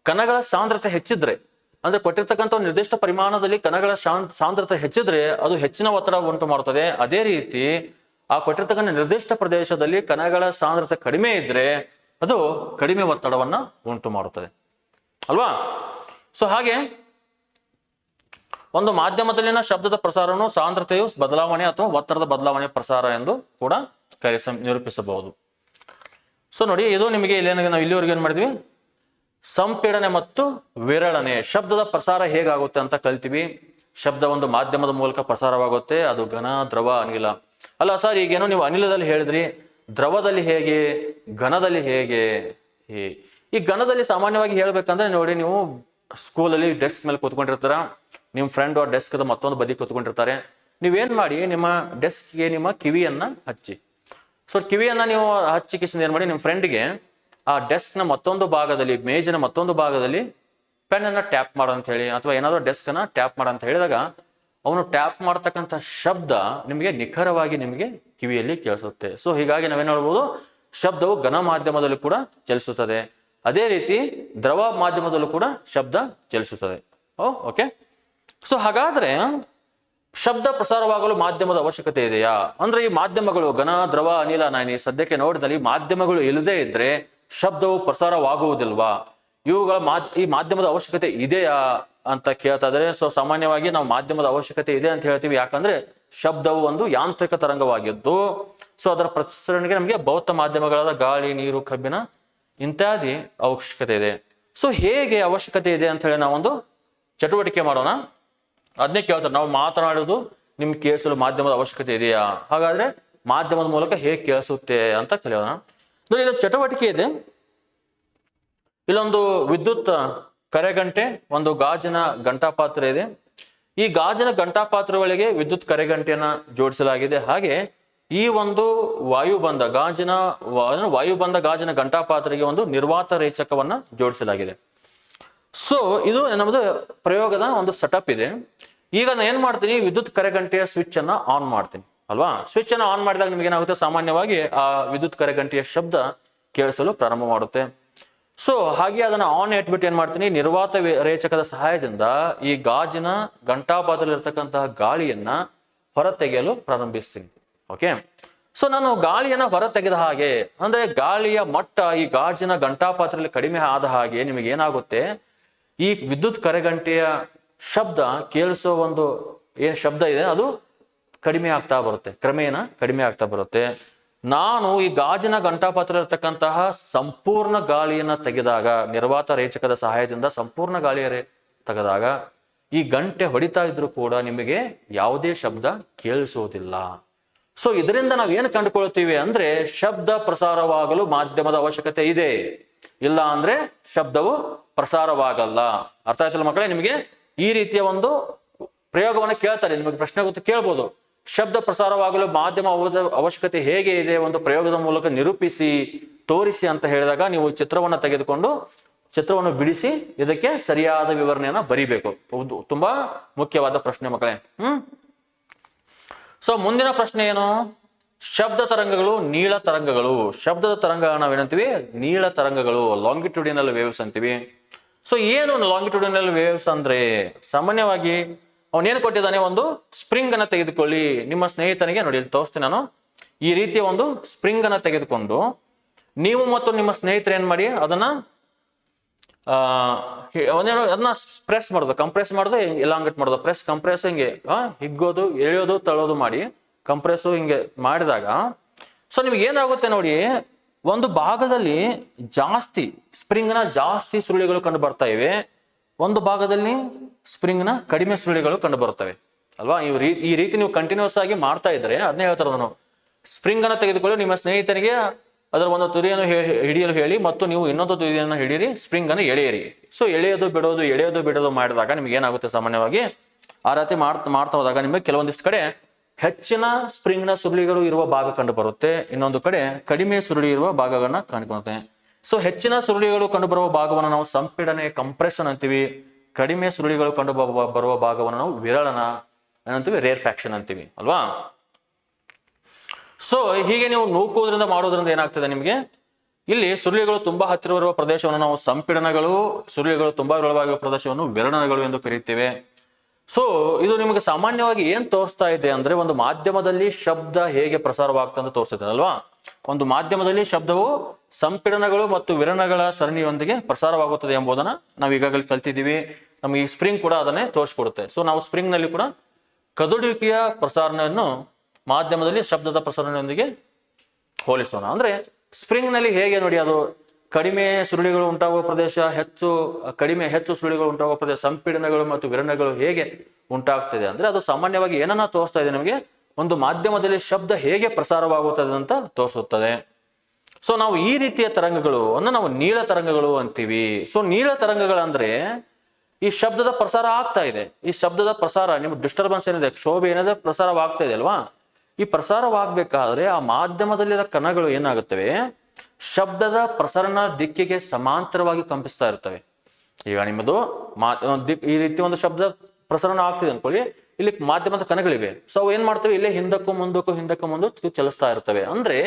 ಕಣಗಳ ಸಾಂದ್ರತೆ ಹೆಚ್ಚಿದ್ರೆ, ಅಂದ್ರೆ ಕೊಟ್ಟಿರ್ತಕ್ಕಂಥ ನಿರ್ದಿಷ್ಟ ಪರಿಮಾಣದಲ್ಲಿ ಕಣಗಳ ಸಾಂದ್ರತೆ ಹೆಚ್ಚಿದ್ರೆ ಅದು ಹೆಚ್ಚಿನ ಒತ್ತಡ ಉಂಟು ಮಾಡುತ್ತದೆ ಅದೇ ರೀತಿ ಆ ಕೊಟ್ಟಿರ್ತಕ್ಕಂಥ ನಿರ್ದಿಷ್ಟ ಪ್ರದೇಶದಲ್ಲಿ ಕಣಗಳ ಸಾಂದ್ರತೆ ಕಡಿಮೆ ಇದ್ರೆ ಅದು ಕಡಿಮೆ ಒತ್ತಡವನ್ನ ಉಂಟು ಮಾಡುತ್ತದೆ. ಅಲ್ವಾ? ಸೊ ಹಾಗೆ ಒಂದು ಮಾಧ್ಯಮದಲ್ಲಿನ ಶಬ್ದದ ಪ್ರಸಾರವನ್ನು ಸಾಂದ್ರತೆಯು ಬದಲಾವಣೆ ಅಥವಾ ಒತ್ತಡದ ಬದಲಾವಣೆ ಪ್ರಸಾರ ಎಂದು ಕೂಡ ಕರೆ ನಿರೂಪಿಸಬಹುದು. ಸೊ ನೋಡಿ, ಇದು ನಿಮಗೆ ಇಲ್ಲಿ ನಾವು ಇಲ್ಲಿವರೆಗೆ ಏನ್ ಮಾಡಿದ್ವಿ? ಸಂಪೀಡನೆ ಮತ್ತು ವಿರಳನೆ. ಶಬ್ದದ ಪ್ರಸಾರ ಹೇಗಾಗುತ್ತೆ ಅಂತ ಕಲ್ತೀವಿ. ಶಬ್ದ ಒಂದು ಮಾಧ್ಯಮದ ಮೂಲಕ ಪ್ರಸಾರವಾಗುತ್ತೆ. ಅದು ಘನ, ದ್ರವ, ಅನಿಲ. ಅಲ್ಲ ಸರ್, ಈಗೇನೋ ನೀವು ಅನಿಲದಲ್ಲಿ ಹೇಳಿದ್ರಿ, ದ್ರವದಲ್ಲಿ ಹೇಗೆ, ಘನದಲ್ಲಿ ಹೇಗೆ ಈ- ಘನದಲ್ಲಿ ಸಾಮಾನ್ಯವಾಗಿ ಹೇಳ್ಬೇಕಂದ್ರೆ ನೋಡಿ, ನೀವು ಸ್ಕೂಲಲ್ಲಿ ಡೆಸ್ಕ್ ಮೇಲೆ ಕೂತ್ಕೊಂಡಿರ್ತಾರ, ನಿಮ್ಮ ಫ್ರೆಂಡ್ ಆ ಡೆಸ್ಕ್ ಮತ್ತೊಂದು ಬದಿ ಕೂತ್ಕೊಂಡಿರ್ತಾರೆ. ನೀವೇನು ಮಾಡಿ, ನಿಮ್ಮ ಡೆಸ್ಕ್ಗೆ ನಿಮ್ಮ ಕಿವಿಯನ್ನ ಹಚ್ಚಿ. ಸೊ ಕಿವಿಯನ್ನ ನೀವು ಹಚ್ಚಿ ಕಿಸಿಂದ ಏನು ಮಾಡಿ, ನಿಮ್ಮ ಫ್ರೆಂಡ್ಗೆ ಆ ಡೆಸ್ಕ್ನ ಮತ್ತೊಂದು ಭಾಗದಲ್ಲಿ ಮೇಜಿನ ಮತ್ತೊಂದು ಭಾಗದಲ್ಲಿ ಪೆನ್ ಅನ್ನ ಟ್ಯಾಪ್ ಮಾಡು ಅಂತ ಹೇಳಿ, ಅಥವಾ ಏನಾದರೂ ಡೆಸ್ಕ್ ಅನ್ನ ಟ್ಯಾಪ್ ಮಾಡು ಅಂತ ಹೇಳಿದಾಗ ಅವನು ಟ್ಯಾಪ್ ಮಾಡ್ತಕ್ಕಂಥ ಶಬ್ದ ನಿಮಗೆ ನಿಖರವಾಗಿ ನಿಮಗೆ ಕಿವಿಯಲ್ಲಿ ಕೇಳಿಸುತ್ತೆ. ಸೊ ಹೀಗಾಗಿ ನಾವೇನು ಹೇಳ್ಬೋದು? ಶಬ್ದವು ಘನ ಮಾಧ್ಯಮದಲ್ಲಿ ಕೂಡ ಚಲಿಸುತ್ತದೆ. ಅದೇ ರೀತಿ ದ್ರವ ಮಾಧ್ಯಮದಲ್ಲೂ ಕೂಡ ಶಬ್ದ ಚಲಿಸುತ್ತದೆ. ಓ ಓಕೆ ಸೊ ಹಾಗಾದ್ರೆ ಶಬ್ದ ಪ್ರಸಾರವಾಗಲು ಮಾಧ್ಯಮದ ಅವಶ್ಯಕತೆ ಇದೆಯಾ? ಅಂದ್ರೆ ಈ ಮಾಧ್ಯಮಗಳು ಘನ, ದ್ರವ, ಅನಿಲ ನಾನಿ ಸದ್ಯಕ್ಕೆ ನೋಡಿದಲ್ಲಿ ಮಾಧ್ಯಮಗಳು ಇಲ್ಲದೇ ಇದ್ರೆ ಶಬ್ದವು ಪ್ರಸಾರವಾಗುವುದಿಲ್ವಾ? ಇವುಗಳ ಮಾದ್, ಈ ಮಾಧ್ಯಮದ ಅವಶ್ಯಕತೆ ಇದೆಯಾ ಅಂತ ಕೇಳ್ತಾ ಇದ್ದಾರೆ ಸೊ ಸಾಮಾನ್ಯವಾಗಿ ನಾವು ಮಾಧ್ಯಮದ ಅವಶ್ಯಕತೆ ಇದೆ ಅಂತ ಹೇಳ್ತೀವಿ. ಯಾಕಂದ್ರೆ ಶಬ್ದವು ಒಂದು ಯಾಂತ್ರಿಕ ತರಂಗವಾಗಿದ್ದು, ಸೊ ಅದರ ಪ್ರಸರಣೆಗೆ ನಮಗೆ ಭೌತ ಮಾಧ್ಯಮಗಳಾದ ಗಾಳಿ, ನೀರು, ಕಬ್ಬಿಣ ಇತ್ಯಾದಿ ಅವಶ್ಯಕತೆ ಇದೆ. ಸೊ ಹೇಗೆ ಅವಶ್ಯಕತೆ ಇದೆ ಅಂತ ಹೇಳಿ ನಾವೊಂದು ಚಟುವಟಿಕೆ ಮಾಡೋಣ. ಅದನ್ನೇ ಕೇಳ್ತಾರೆ. ನಾವು ಮಾತನಾಡೋದು ನಿಮ್ಗೆ ಕೇಳಿಸಲು ಮಾಧ್ಯಮದ ಅವಶ್ಯಕತೆ ಇದೆಯಾ? ಹಾಗಾದ್ರೆ ಮಾಧ್ಯಮದ ಮೂಲಕ ಹೇಗೆ ಕೇಳಿಸುತ್ತೆ ಅಂತ ಕಲಿಯೋಣ. ಚಟುವಟಿಕೆ ಇದೆ. ಇಲ್ಲೊಂದು ವಿದ್ಯುತ್ ಕರೆಗಂಟೆ ಒಂದು ಗಾಜಿನ ಗಂಟಾಪಾತ್ರ ಇದೆ. ಈ ಗಾಜಿನ ಗಂಟಾಪಾತ್ರೆ ಒಳಗೆ ವಿದ್ಯುತ್ ಕರೆಗಂಟೆಯನ್ನ ಜೋಡಿಸಲಾಗಿದೆ. ಹಾಗೆ ಈ ಒಂದು ವಾಯುಬಂಧ ಗಾಜಿನ ವಾಯುಬಂಧ ಗಾಜಿನ ಗಂಟಾಪಾತ್ರೆಗೆ ಒಂದು ನಿರ್ವಾತ ರೇಚಕವನ್ನ ಜೋಡಿಸಲಾಗಿದೆ. ಸೊ ಇದು ನಮ್ಮದು ಪ್ರಯೋಗದ ಒಂದು ಸೆಟಪ್ ಇದೆ. ಈಗ ನಾನು ಏನ್ ಮಾಡ್ತೀನಿ? ವಿದ್ಯುತ್ ಕರೆಗಂಟೆಯ ಸ್ವಿಚ್ ಅನ್ನ ಆನ್ ಮಾಡ್ತೀನಿ. ಅಲ್ವಾ? ಸ್ವಿಚ್ ಅನ್ನ ಆನ್ ಮಾಡಿದಾಗ ನಿಮ್ಗೆ ಏನಾಗುತ್ತೆ ಸಾಮಾನ್ಯವಾಗಿ ಆ ವಿದ್ಯುತ್ ಕರೆಗಂಟೆಯ ಶಬ್ದ ಕೇಳಿಸಲು ಪ್ರಾರಂಭ ಮಾಡುತ್ತೆ. ಸೊ ಹಾಗೆ ಅದನ್ನ ಆನ್ ಇಟ್ಬಿಟ್ಟು ಏನ್ ಮಾಡ್ತೀನಿ? ನಿರ್ವಾತ ರೇಚಕದ ಸಹಾಯದಿಂದ ಈ ಗಾಜಿನ ಗಂಟಾಪಾತ್ರದಲ್ಲಿರ್ತಕ್ಕಂತಹ ಗಾಳಿಯನ್ನ ಹೊರತೆಗೆಯಲು ಪ್ರಾರಂಭಿಸ್ತೀನಿ. ಓಕೆ ಸೊ ನಾನು ಗಾಳಿಯನ್ನ ಹೊರ ತೆಗೆದ ಹಾಗೆ, ಅಂದ್ರೆ ಗಾಳಿಯ ಮಟ್ಟ ಈ ಗಾಜಿನ ಗಂಟಾಪಾತ್ರದಲ್ಲಿ ಕಡಿಮೆ ಆದ ಹಾಗೆ ನಿಮಗೆ ಏನಾಗುತ್ತೆ? ಈ ವಿದ್ಯುತ್ ಕರೆಗಂಟೆಯ ಶಬ್ದ ಕೇಳಿಸೋ ಒಂದು ಏನ್ ಶಬ್ದ ಇದೆ, ಅದು ಕಡಿಮೆ ಆಗ್ತಾ ಬರುತ್ತೆ. ಕ್ರಮೇಣ ಕಡಿಮೆ ಆಗ್ತಾ ಬರುತ್ತೆ. ನಾನು ಈ ಗಾಜಿನ ಗಂಟಾಪಾತ್ರ ಇರತಕ್ಕಂತಹ ಸಂಪೂರ್ಣ ಗಾಳಿಯನ್ನು ತೆಗೆದಾಗ, ನಿರ್ವಾತ ರೇಚಕದ ಸಹಾಯದಿಂದ ಸಂಪೂರ್ಣ ಗಾಳಿಯ ರೇ- ತೆಗೆದಾಗ, ಈ ಗಂಟೆ ಹೊಡಿತಾ ಇದ್ರೂ ಕೂಡ ನಿಮಗೆ ಯಾವುದೇ ಶಬ್ದ ಕೇಳಿಸುವುದಿಲ್ಲ ಸೊ ಇದರಿಂದ ನಾವು ಏನು ಕಂಡುಕೊಳ್ತೀವಿ ಅಂದ್ರೆ, ಶಬ್ದ ಪ್ರಸಾರವಾಗಲು ಮಾಧ್ಯಮದ ಅವಶ್ಯಕತೆ ಇದೆ. ಇಲ್ಲ ಅಂದ್ರೆ, ಶಬ್ದವು ಪ್ರಸಾರವಾಗಲ್ಲ. ಅರ್ಥ ಆಯ್ತಲ್ಲ ಮಕ್ಕಳೇ? ನಿಮಗೆ ಈ ರೀತಿಯ ಒಂದು ಪ್ರಯೋಗವನ್ನು ಕೇಳ್ತಾರೆ. ನಿಮಗೆ ಪ್ರಶ್ನೆ ಗೊತ್ತು ಕೇಳ್ಬೋದು. ಶಬ್ದ ಪ್ರಸಾರವಾಗಲು ಮಾಧ್ಯಮ ಅವ- ಅವಶ್ಯಕತೆ ಹೇಗೆ ಇದೆ ಒಂದು ಪ್ರಯೋಗದ ಮೂಲಕ ನಿರೂಪಿಸಿ, ತೋರಿಸಿ ಅಂತ ಹೇಳಿದಾಗ ನೀವು ಚಿತ್ರವನ್ನು ತೆಗೆದುಕೊಂಡು ಚಿತ್ರವನ್ನು ಬಿಡಿಸಿ ಇದಕ್ಕೆ ಸರಿಯಾದ ವಿವರಣೆಯನ್ನು ಬರಿಬೇಕು. ತುಂಬಾ ಮುಖ್ಯವಾದ ಪ್ರಶ್ನೆ ಮಕ್ಕಳೇ. ಹ್ಮ್? ಸೊ ಮುಂದಿನ ಪ್ರಶ್ನೆ ಏನು? ಶಬ್ದ ತರಂಗಗಳು ನೀಳ ತರಂಗಗಳು. ಶಬ್ದದ ತರಂಗ ನಾವೇನಂತೀವಿ ನೀಳ ತರಂಗಗಳು. ಲಾಂಗಿಟ್ಯೂಡಿನಲ್ ವೇವ್ಸ್ ಅಂತೀವಿ. ಸೊ ಏನು ಲಾಂಗಿಟ್ಯೂಡಿನಲ್ ವೇವ್ಸ್ ಅಂದ್ರೆ? ಸಾಮಾನ್ಯವಾಗಿ ಅವನೇನು ಕೊಟ್ಟಿದ್ದಾನೆ? ಒಂದು ಸ್ಪ್ರಿಂಗ್ ಅನ್ನ ತೆಗೆದುಕೊಳ್ಳಿ. ನಿಮ್ಮ ಸ್ನೇಹಿತನಿಗೆ, ನೋಡಿ ಇಲ್ಲಿ ತೋರಿಸ್ತೀನಿ ನಾನು. ಈ ರೀತಿಯ ಒಂದು ಸ್ಪ್ರಿಂಗ್ ಅನ್ನ ತೆಗೆದುಕೊಂಡು ನೀವು ಮತ್ತು ನಿಮ್ಮ ಸ್ನೇಹಿತರು ಏನ್ ಮಾಡಿ? ಅದನ್ನ ಒಂದೇನು ಅದನ್ನ ಪ್ರೆಸ್ ಮಾಡೋದು. ಕಂಪ್ರೆಸ್ ಮಾಡೋದು ಎಲಾಂಗೇಟ್ ಮಾಡೋದು. ಪ್ರೆಸ್ ಕಂಪ್ರೆಸ್ ಹಿಂಗೆ ಹಿಗ್ಗೋದು, ಎಳೆಯೋದು, ತಳೋದು ಮಾಡಿ ಕಂಪ್ರೆಸ್ ಹಿಂಗೆ ಮಾಡಿದಾಗ ಸೊ ನಿಮ್ಗೆ ಏನಾಗುತ್ತೆ ನೋಡಿ, ಒಂದು ಭಾಗದಲ್ಲಿ ಜಾಸ್ತಿ ಸ್ಪ್ರಿಂಗ್ನ ಜಾಸ್ತಿ ಸುರುಳಿಗಳು ಕಂಡು ಬರ್ತಾ ಇವೆ. ಒಂದು ಭಾಗದಲ್ಲಿ ಸ್ಪ್ರಿಂಗ್ನ ಕಡಿಮೆ ಸುರುಳಿಗಳು ಕಂಡುಬರುತ್ತವೆ. ಅಲ್ವಾ? ಈ ರೀತಿ ಈ ರೀತಿ ನೀವು ಕಂಟಿನ್ಯೂಸ್ ಆಗಿ ಮಾಡ್ತಾ ಇದ್ರೆ ಅದನ್ನೇ ಹೇಳ್ತಾರೆ ನಾನು. ಸ್ಪ್ರಿಂಗ್ ಅನ್ನು ತೆಗೆದುಕೊಳ್ಳಿ, ನಿಮ್ಮ ಸ್ನೇಹಿತನಿಗೆ ಅದರ ಒಂದು ತುರಿಯನ್ನು ಹಿಡಿಯಲು ಹೇಳಿ ಮತ್ತು ನೀವು ಇನ್ನೊಂದು ತುರಿಯನ್ನು ಹಿಡಿಯಿರಿ ಸ್ಪ್ರಿಂಗ್ ಅನ್ನು ಎಳೆಯಿರಿ. ಸೊ ಎಳೆಯೋದು, ಬಿಡೋದು ಎಳೆಯೋದು, ಬಿಡೋದು ಮಾಡಿದಾಗ ನಿಮ್ಗೆ ಏನಾಗುತ್ತೆ ಸಾಮಾನ್ಯವಾಗಿ? ಆ ರೀತಿ ಮಾಡ್ತಾ ಮಾಡ್ತಾ ಹೋದಾಗ ನಿಮಗೆ ಕೆಲವೊಂದಿಷ್ಟು ಕಡೆ ಹೆಚ್ಚಿನ ಸ್ಪ್ರಿಂಗ್ನ ಸುರುಳಿಗಳು ಇರುವ ಭಾಗ ಕಂಡು ಬರುತ್ತೆ ಇನ್ನೊಂದು ಕಡೆ ಕಡಿಮೆ ಸುರುಳಿ ಇರುವ ಭಾಗಗಳನ್ನ ಕಂಡುಕೊಳ್ಳುತ್ತೆ ಸೊ ಹೆಚ್ಚಿನ ಸುರುಳಿಗಳು ಕಂಡುಬರುವ ಭಾಗವನ್ನು ನಾವು ಸಂಪೀಡನೆ ಕಂಪ್ರೆಷನ್ ಅಂತೀವಿ. ಕಡಿಮೆ ಸುರುಳಿಗಳು ಕಂಡು ಬರುವ- ಭಾಗವನ್ನು ನಾವು ವಿರಳನ ಏನಂತೀವಿ ರೇರ್ ಫ್ಯಾಕ್ಷನ್ ಅಂತೀವಿ. ಅಲ್ವಾ? ಸೊ ಹೀಗೆ ನೀವು ನೂಕುವುದರಿಂದ ಮಾಡೋದ್ರಿಂದ ಏನಾಗ್ತದೆ ನಿಮಗೆ? ಇಲ್ಲಿ ಸುರುಳಿಗಳು ತುಂಬಾ ಹತ್ತಿರವಿರುವ ಪ್ರದೇಶವನ್ನು ನಾವು ಸಂಪೀಡನಗಳು, ಸುರುಳಿಗಳು ತುಂಬಾ ವಿರಳವಾಗಿರುವ ಪ್ರದೇಶವನ್ನು ವಿರಳನಗಳು ಎಂದು ಕರೆಯುತ್ತೇವೆ ಸೊ ಇದು ನಿಮಗೆ ಸಾಮಾನ್ಯವಾಗಿ ಏನ್ ತೋರಿಸ್ತಾ ಇದೆ ಅಂದ್ರೆ ಒಂದು ಮಾಧ್ಯಮದಲ್ಲಿ ಶಬ್ದ ಹೇಗೆ ಪ್ರಸಾರವಾಗ್ತದೆ ಅಂತ ತೋರಿಸುತ್ತೆ, ಅಲ್ವಾ? ಒಂದು ಮಾಧ್ಯಮದಲ್ಲಿ ಶಬ್ದವು ಸಂಪೀಡನಗಳು ಮತ್ತು ವಿರಣಗಳ ಸರಣಿಯೊಂದಿಗೆ ಪ್ರಸಾರವಾಗುತ್ತದೆ ಎಂಬುದನ್ನ ನಾವು ಈಗಾಗಲೇ ಕಲ್ತಿದ್ದೀವಿ. ನಮಗೆ ಸ್ಪ್ರಿಂಗ್ ಕೂಡ ಅದನ್ನೇ ತೋರಿಸ್ಕೊಡುತ್ತೆ. ಸೊ ನಾವು ಸ್ಪ್ರಿಂಗ್ನಲ್ಲಿ ಕೂಡ ಕದುಡುವಿಕೆಯ ಪ್ರಸಾರಣೆಯನ್ನು ಮಾಧ್ಯಮದಲ್ಲಿ ಶಬ್ದದ ಪ್ರಸರಣೆಯೊಂದಿಗೆ ಹೋಲಿಸೋಣ. ಅಂದ್ರೆ ಸ್ಪ್ರಿಂಗ್ನಲ್ಲಿ ಹೇಗೆ ನೋಡಿ ಅದು ಕಡಿಮೆ ಸುರುಳಿಗಳು ಉಂಟಾಗುವ ಪ್ರದೇಶ, ಹೆಚ್ಚು, ಕಡಿಮೆ ಹೆಚ್ಚು ಸುರುಳಿಗಳು ಉಂಟಾಗುವ ಪ್ರದೇಶ, ಸಂಪೀಡನಗಳು ಮತ್ತು ವಿರಣಗಳು ಹೇಗೆ ಉಂಟಾಗ್ತದೆ ಅಂದ್ರೆ ಅದು ಸಾಮಾನ್ಯವಾಗಿ ಏನನ್ನ ತೋರಿಸ್ತಾ ಇದೆ ನಮಗೆ ಒಂದು ಮಾಧ್ಯಮದಲ್ಲಿ ಶಬ್ದ ಹೇಗೆ ಪ್ರಸಾರವಾಗುತ್ತದೆ ಅಂತ ತೋರಿಸುತ್ತದೆ. ಸೊ ನಾವು ಈ ರೀತಿಯ ತರಂಗಗಳು, ಅನ್ನು ನಾವು ನೀಳ ತರಂಗಗಳು ಅಂತೀವಿ. ಸೊ ನೀಳ ತರಂಗಗಳಂದ್ರೆ ಈ ಶಬ್ದದ ಪ್ರಸಾರ ಆಗ್ತಾ ಇದೆ. ಈ ಶಬ್ದದ ಪ್ರಸಾರ, ನಿಮ್ಗೆ ಡಿಸ್ಟರ್ಬೆನ್ಸ್ ಏನಿದೆ, ಕ್ಷೋಭೆ ಏನಿದೆ, ಪ್ರಸಾರವಾಗ್ತಾ ಇದೆ ಅಲ್ವಾ? ಈ ಪ್ರಸಾರವಾಗಬೇಕಾದ್ರೆ ಆ ಮಾಧ್ಯಮದಲ್ಲಿರೋ ಕಣಗಳು ಏನಾಗುತ್ತವೆ? ಶಬ್ದದ ಪ್ರಸರಣ ದಿಕ್ಕಿಗೆ ಸಮಾಂತರವಾಗಿ ಕಂಪಿಸ್ತಾ ಇರ್ತವೆ. ಈಗ ನಿಮ್ಮದು ಈ ರೀತಿ ಒಂದು ಶಬ್ದ ಪ್ರಸರಣ ಆಗ್ತಿದೆ ಅನ್ಕೊಳ್ಳಿ ಇಲ್ಲಿ ಮಾಧ್ಯಮದ ಕಣಗಳಿವೆ. ಸೊ ಅವು ಏನ್ ಮಾಡ್ತವೆ? ಇಲ್ಲೇ ಹಿಂದಕ್ಕೂ ಮುಂದಕ್ಕೂ ಹಿಂದಕ್ಕೂ ಮುಂದಕ್ಕೂ ಚಲಿಸ್ತಾ ಇರ್ತವೆ. ಅಂದ್ರೆ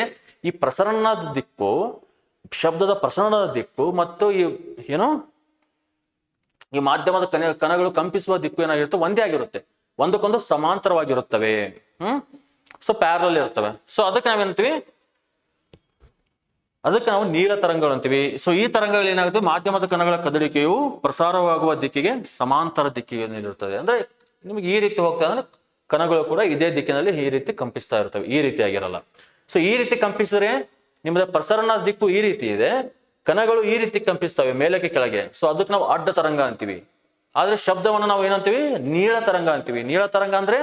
ಈ ಪ್ರಸರಣದ ದಿಕ್ಕು, ಶಬ್ದದ ಪ್ರಸರಣದ ದಿಕ್ಕು ಮತ್ತು ಈ ಏನು? ಈ ಮಾಧ್ಯಮದ ಕಣ ಕಣಗಳು ಕಂಪಿಸುವ ದಿಕ್ಕು ಏನಾಗಿರುತ್ತೆ? ಒಂದೇ ಆಗಿರುತ್ತೆ. ಒಂದಕ್ಕೊಂದು ಸಮಾಂತರವಾಗಿರುತ್ತವೆ. ಹ್ಮ್? ಸೊ ಪ್ಯಾರಲ್ ಇರ್ತವೆ ಸೊ ಅದಕ್ಕೆ ನಾವೇನಂತೀವಿ? ಅದಕ್ಕೆ ನಾವು ನೀಲ ತರಂಗಗಳು ಅಂತೀವಿ. ಸೊ ಈ ತರಂಗಗಳು ಏನಾಗುತ್ತೆ? ಮಾಧ್ಯಮದ ಕಣಗಳ ಕದಡಿಕೆಯು ಪ್ರಸಾರವಾಗುವ ದಿಕ್ಕಿಗೆ ಸಮಾಂತರ ದಿಕ್ಕಿಗೆ ನೀಡಿರುತ್ತದೆ. ಅಂದ್ರೆ ನಿಮಗೆ ಈ ರೀತಿ ಹೋಗ್ತಾ ಅಂದ್ರೆ ಕಣಗಳು ಕೂಡ ಇದೇ ದಿಕ್ಕಿನಲ್ಲಿ ಈ ರೀತಿ ಕಂಪಿಸ್ತಾ ಇರ್ತವೆ ಈ ರೀತಿ ಆಗಿರಲ್ಲ. ಸೊ ಈ ರೀತಿ ಕಂಪಿಸಿದ್ರೆ ನಿಮ್ಮದ ಪ್ರಸರಣ ದಿಕ್ಕು ಈ ರೀತಿ ಇದೆ. ಕಣಗಳು ಈ ರೀತಿ ಕಂಪಿಸ್ತವೆ ಮೇಲಕ್ಕೆ ಕೆಳಗೆ. ಸೊ ಅದಕ್ಕೆ ನಾವು ಅಡ್ಡ ತರಂಗ ಅಂತೀವಿ. ಆದ್ರೆ ಶಬ್ದವನ್ನು ನಾವು ಏನಂತೀವಿ? ನೀಳ ತರಂಗ ಅಂತೀವಿ. ನೀಳ ತರಂಗ ಅಂದ್ರೆ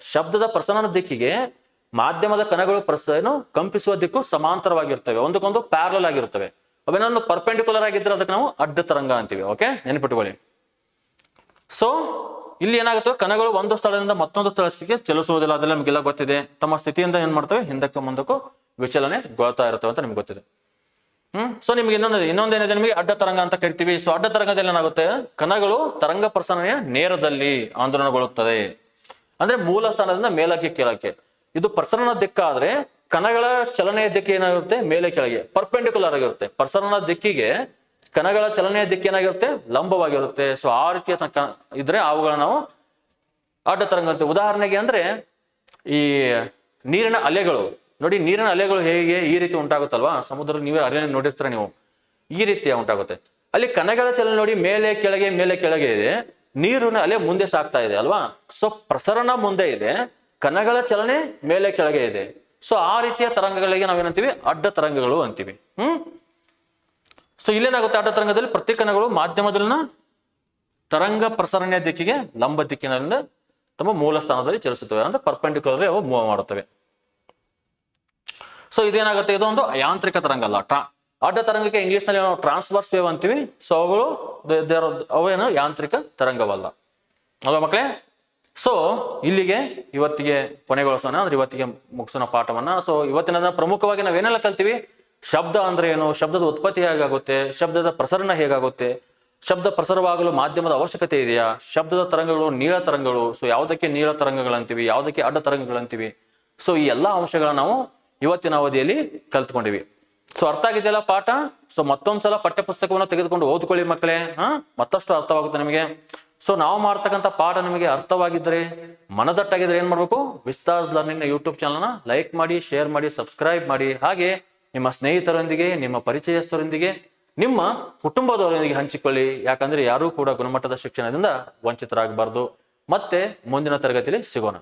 ಶಬ್ದದ ಪ್ರಸರಣ ದಿಕ್ಕಿಗೆ ಮಾಧ್ಯಮದ ಕಣಗಳು ಪ್ರಸ, ಏನು ಕಂಪಿಸುವ ದಿಕ್ಕು ಸಮಾಂತರವಾಗಿರ್ತವೆ. ಒಂದಕ್ಕೊಂದು ಪ್ಯಾರಲ್ ಆಗಿರ್ತವೆ. ಅವೇನೊಂದು ಪರ್ಪೆಂಡಿಕ್ಯುಲರ್ ಆಗಿದ್ರೆ ಅದಕ್ಕೆ ನಾವು ಅಡ್ಡ ತರಂಗ ಅಂತೀವಿ. ಓಕೆ ನೆನಪಿಟ್ಕೊಳ್ಳಿ. ಸೊ ಇಲ್ಲಿ ಏನಾಗುತ್ತೆ? ಕಣಗಳು ಒಂದು ಸ್ಥಳದಿಂದ ಮತ್ತೊಂದು ಸ್ಥಳಕ್ಕೆ ಚಲಿಸುವುದಿಲ್ಲ. ಅದೆಲ್ಲ ನಮಗೆಲ್ಲ ಗೊತ್ತಿದೆ. ತಮ್ಮ ಸ್ಥಿತಿಯಿಂದ ಏನ್ ಮಾಡ್ತವೆ? ಹಿಂದಕ್ಕೆ ಮುಂದಕ್ಕೂ ವಿಚಲನೆ ಗೊಳ್ತಾ ಇರ್ತವೆ ಅಂತ ನಿಮ್ಗೆ ಗೊತ್ತಿದೆ. ಹ್ಮ್? ಸೊ ನಿಮ್ಗೆ ಇನ್ನೊಂದು, ಇನ್ನೊಂದೇನಿದೆ ನಿಮಗೆ? ಅಡ್ಡ ತರಂಗ ಅಂತ ಕರಿತೀವಿ. ಸೊ ಅಡ್ಡ ತರಂಗದಲ್ಲಿ ಏನಾಗುತ್ತೆ? ಕಣಗಳು ತರಂಗ ಪ್ರಸರಣೆಯ ನೇರದಲ್ಲಿ ಆಂದೋಲನಗೊಳ್ಳುತ್ತದೆ. ಅಂದ್ರೆ ಮೂಲ ಸ್ಥಾನದಿಂದ ಮೇಲಕ್ಕೆ ಕೆಳಕ್ಕೆ. ಇದು ಪ್ರಸರಣ ದಿಕ್ಕಾದ್ರೆ ಕಣಗಳ ಚಲನೆಯ ದಿಕ್ಕೆ ಏನಾಗಿರುತ್ತೆ ಮೇಲೆ ಕೆಳಗೆ ಪರ್ಪೆಂಡಿಕ್ಯುಲರ್ ಆಗಿರುತ್ತೆ. ಪ್ರಸರಣ ದಿಕ್ಕಿಗೆ ಕಣಗಳ ಚಲನೆಯ ದಿಕ್ಕೇನಾಗಿರುತ್ತೆ ಲಂಬವಾಗಿರುತ್ತೆ. ಸೊ ಆ ರೀತಿಯ ಇದ್ರೆ ಅವುಗಳನ್ನ ನಾವು ಅಡ್ಡ ತರಂಗ ಅಂತ ಉದಾಹರಣೆಗೆ ಅಂದ್ರೆ, ಈ ನೀರಿನ ಅಲೆಗಳು. ನೋಡಿ, ನೀರಿನ ಅಲೆಗಳು ಹೇಗೆ ಈ ರೀತಿ ಉಂಟಾಗುತ್ತಲ್ವಾ? ಸಮುದ್ರ ನೀವೇ ಅಲೆ ನೋಡಿರ್ತೀರ ನೀವು. ಈ ರೀತಿಯ ಉಂಟಾಗುತ್ತೆ. ಅಲ್ಲಿ ಕಣಗಳ ಚಲನೆ ನೋಡಿ, ಮೇಲೆ, ಕೆಳಗೆ ಮೇಲೆ, ಕೆಳಗೆ ಇದೆ. ನೀರಿನ ಅಲೆ ಮುಂದೆ ಸಾಕ್ತಾ ಇದೆ, ಅಲ್ವಾ? ಸೊ ಪ್ರಸರಣ ಮುಂದೆ ಇದೆ. ಕಣಗಳ ಚಲನೆ ಮೇಲೆ, ಕೆಳಗೆ ಇದೆ. ಸೊ ಆ ರೀತಿಯ ತರಂಗಗಳಿಗೆ ನಾವೇನಂತೀವಿ? ಅಡ್ಡ ತರಂಗಗಳು ಅಂತೀವಿ. ಹ್ಮ್? ಸೊ ಇಲ್ಲೇನಾಗುತ್ತೆ ಆಟ ತರಂಗದಲ್ಲಿ? ಪ್ರತಿ ಕಣಗಳು ಮಾಧ್ಯಮದಲ್ಲಿನ ತರಂಗ ಪ್ರಸರಣೆಯ ದಿಕ್ಕಿಗೆ ಲಂಬ ದಿಕ್ಕಿನಿಂದ ತಮ್ಮ ಮೂಲ ಸ್ಥಾನದಲ್ಲಿ ಚಲಿಸುತ್ತವೆ. ಅಂದ್ರೆ ಪರ್ಪೆಂಡಿಕ್ಯುಲರ್ ಅವು ಮೂವ್ ಮಾಡುತ್ತವೆ. ಸೊ ಇದೇನಾಗುತ್ತೆ? ಇದೊಂದು ಯಾಂತ್ರಿಕ ತರಂಗ ಅಲ್ಲ. ಟ್ರಾ ಅಡ್ಡ ತರಂಗಕ್ಕೆ ಇಂಗ್ಲಿಷ್ನಲ್ಲಿ ನಾವು ಟ್ರಾನ್ಸ್ವರ್ಸ್ ವೇವ್ ಅಂತೀವಿ. ಸೊ ಅವುಗಳು ಅವೇನು ಯಾಂತ್ರಿಕ ತರಂಗವಲ್ಲ. ಅಲ್ವಾ ಮಕ್ಕಳೇ? ಸೊ ಇಲ್ಲಿಗೆ ಇವತ್ತಿಗೆ ಕೊನೆಗೊಳಿಸೋಣ. ಅಂದ್ರೆ ಇವತ್ತಿಗೆ ಮುಗಿಸೋಣ ಪಾಠವನ್ನ. ಸೊ ಇವತ್ತಿನ ಪ್ರಮುಖವಾಗಿ ನಾವೇನೆಲ್ಲ ಕಲ್ತೀವಿ? ಶಬ್ದ ಅಂದ್ರೆ ಏನು? ಶಬ್ದದ ಉತ್ಪತ್ತಿ ಹೇಗಾಗುತ್ತೆ? ಶಬ್ದದ ಪ್ರಸರಣ ಹೇಗಾಗುತ್ತೆ? ಶಬ್ದ ಪ್ರಸರವಾಗಲು ಮಾಧ್ಯಮದ ಅವಶ್ಯಕತೆ ಇದೆಯಾ? ಶಬ್ದದ ತರಂಗಗಳು ನೀಳ ತರಂಗಗಳು. ಸೊ ಯಾವುದಕ್ಕೆ ನೀಳ ತರಂಗಗಳಂತೀವಿ? ಯಾವುದಕ್ಕೆ ಅಡ್ಡ ತರಂಗಗಳಂತೀವಿ? ಸೊ ಈ ಎಲ್ಲಾ ಅಂಶಗಳನ್ನ ನಾವು ಇವತ್ತಿನ ಅವಧಿಯಲ್ಲಿ ಕಲ್ತ್ಕೊಂಡಿವಿ. ಸೊ ಅರ್ಥ ಆಗಿದೆಯಲ್ಲ ಪಾಠ? ಸೊ ಮತ್ತೊಂದ್ಸಲ ಪಠ್ಯ ಪುಸ್ತಕವನ್ನು ತೆಗೆದುಕೊಂಡು ಓದ್ಕೊಳ್ಳಿ ಮಕ್ಕಳೇ. ಹಾ? ಮತ್ತಷ್ಟು ಅರ್ಥವಾಗುತ್ತೆ ನಿಮಗೆ. ಸೊ ನಾವು ಮಾಡ್ತಕ್ಕಂಥ ಪಾಠ ನಿಮಗೆ ಅರ್ಥವಾಗಿದ್ದರೆ ಮನದಟ್ಟಾಗಿದ್ರೆ ಏನ್ ಮಾಡ್ಬೇಕು? ವಿಸ್ತಾಸ್ ಲರ್ನಿಂಗ್ ಯೂಟ್ಯೂಬ್ ಚಾನಲ್ನ ಲೈಕ್ ಮಾಡಿ ಶೇರ್ ಮಾಡಿ ಸಬ್ಸ್ಕ್ರೈಬ್ ಮಾಡಿ. ಹಾಗೆ ನಿಮ್ಮ ಸ್ನೇಹಿತರೊಂದಿಗೆ, ನಿಮ್ಮ ಪರಿಚಯಸ್ಥರೊಂದಿಗೆ, ನಿಮ್ಮ ಕುಟುಂಬದವರೊಂದಿಗೆ ಹಂಚಿಕೊಳ್ಳಿ. ಯಾಕಂದ್ರೆ ಯಾರೂ ಕೂಡ ಗುಣಮಟ್ಟದ ಶಿಕ್ಷಣದಿಂದ ವಂಚಿತರಾಗಬಾರ್ದು. ಮತ್ತೆ ಮುಂದಿನ ತರಗತಿಯಲ್ಲಿ ಸಿಗೋಣ.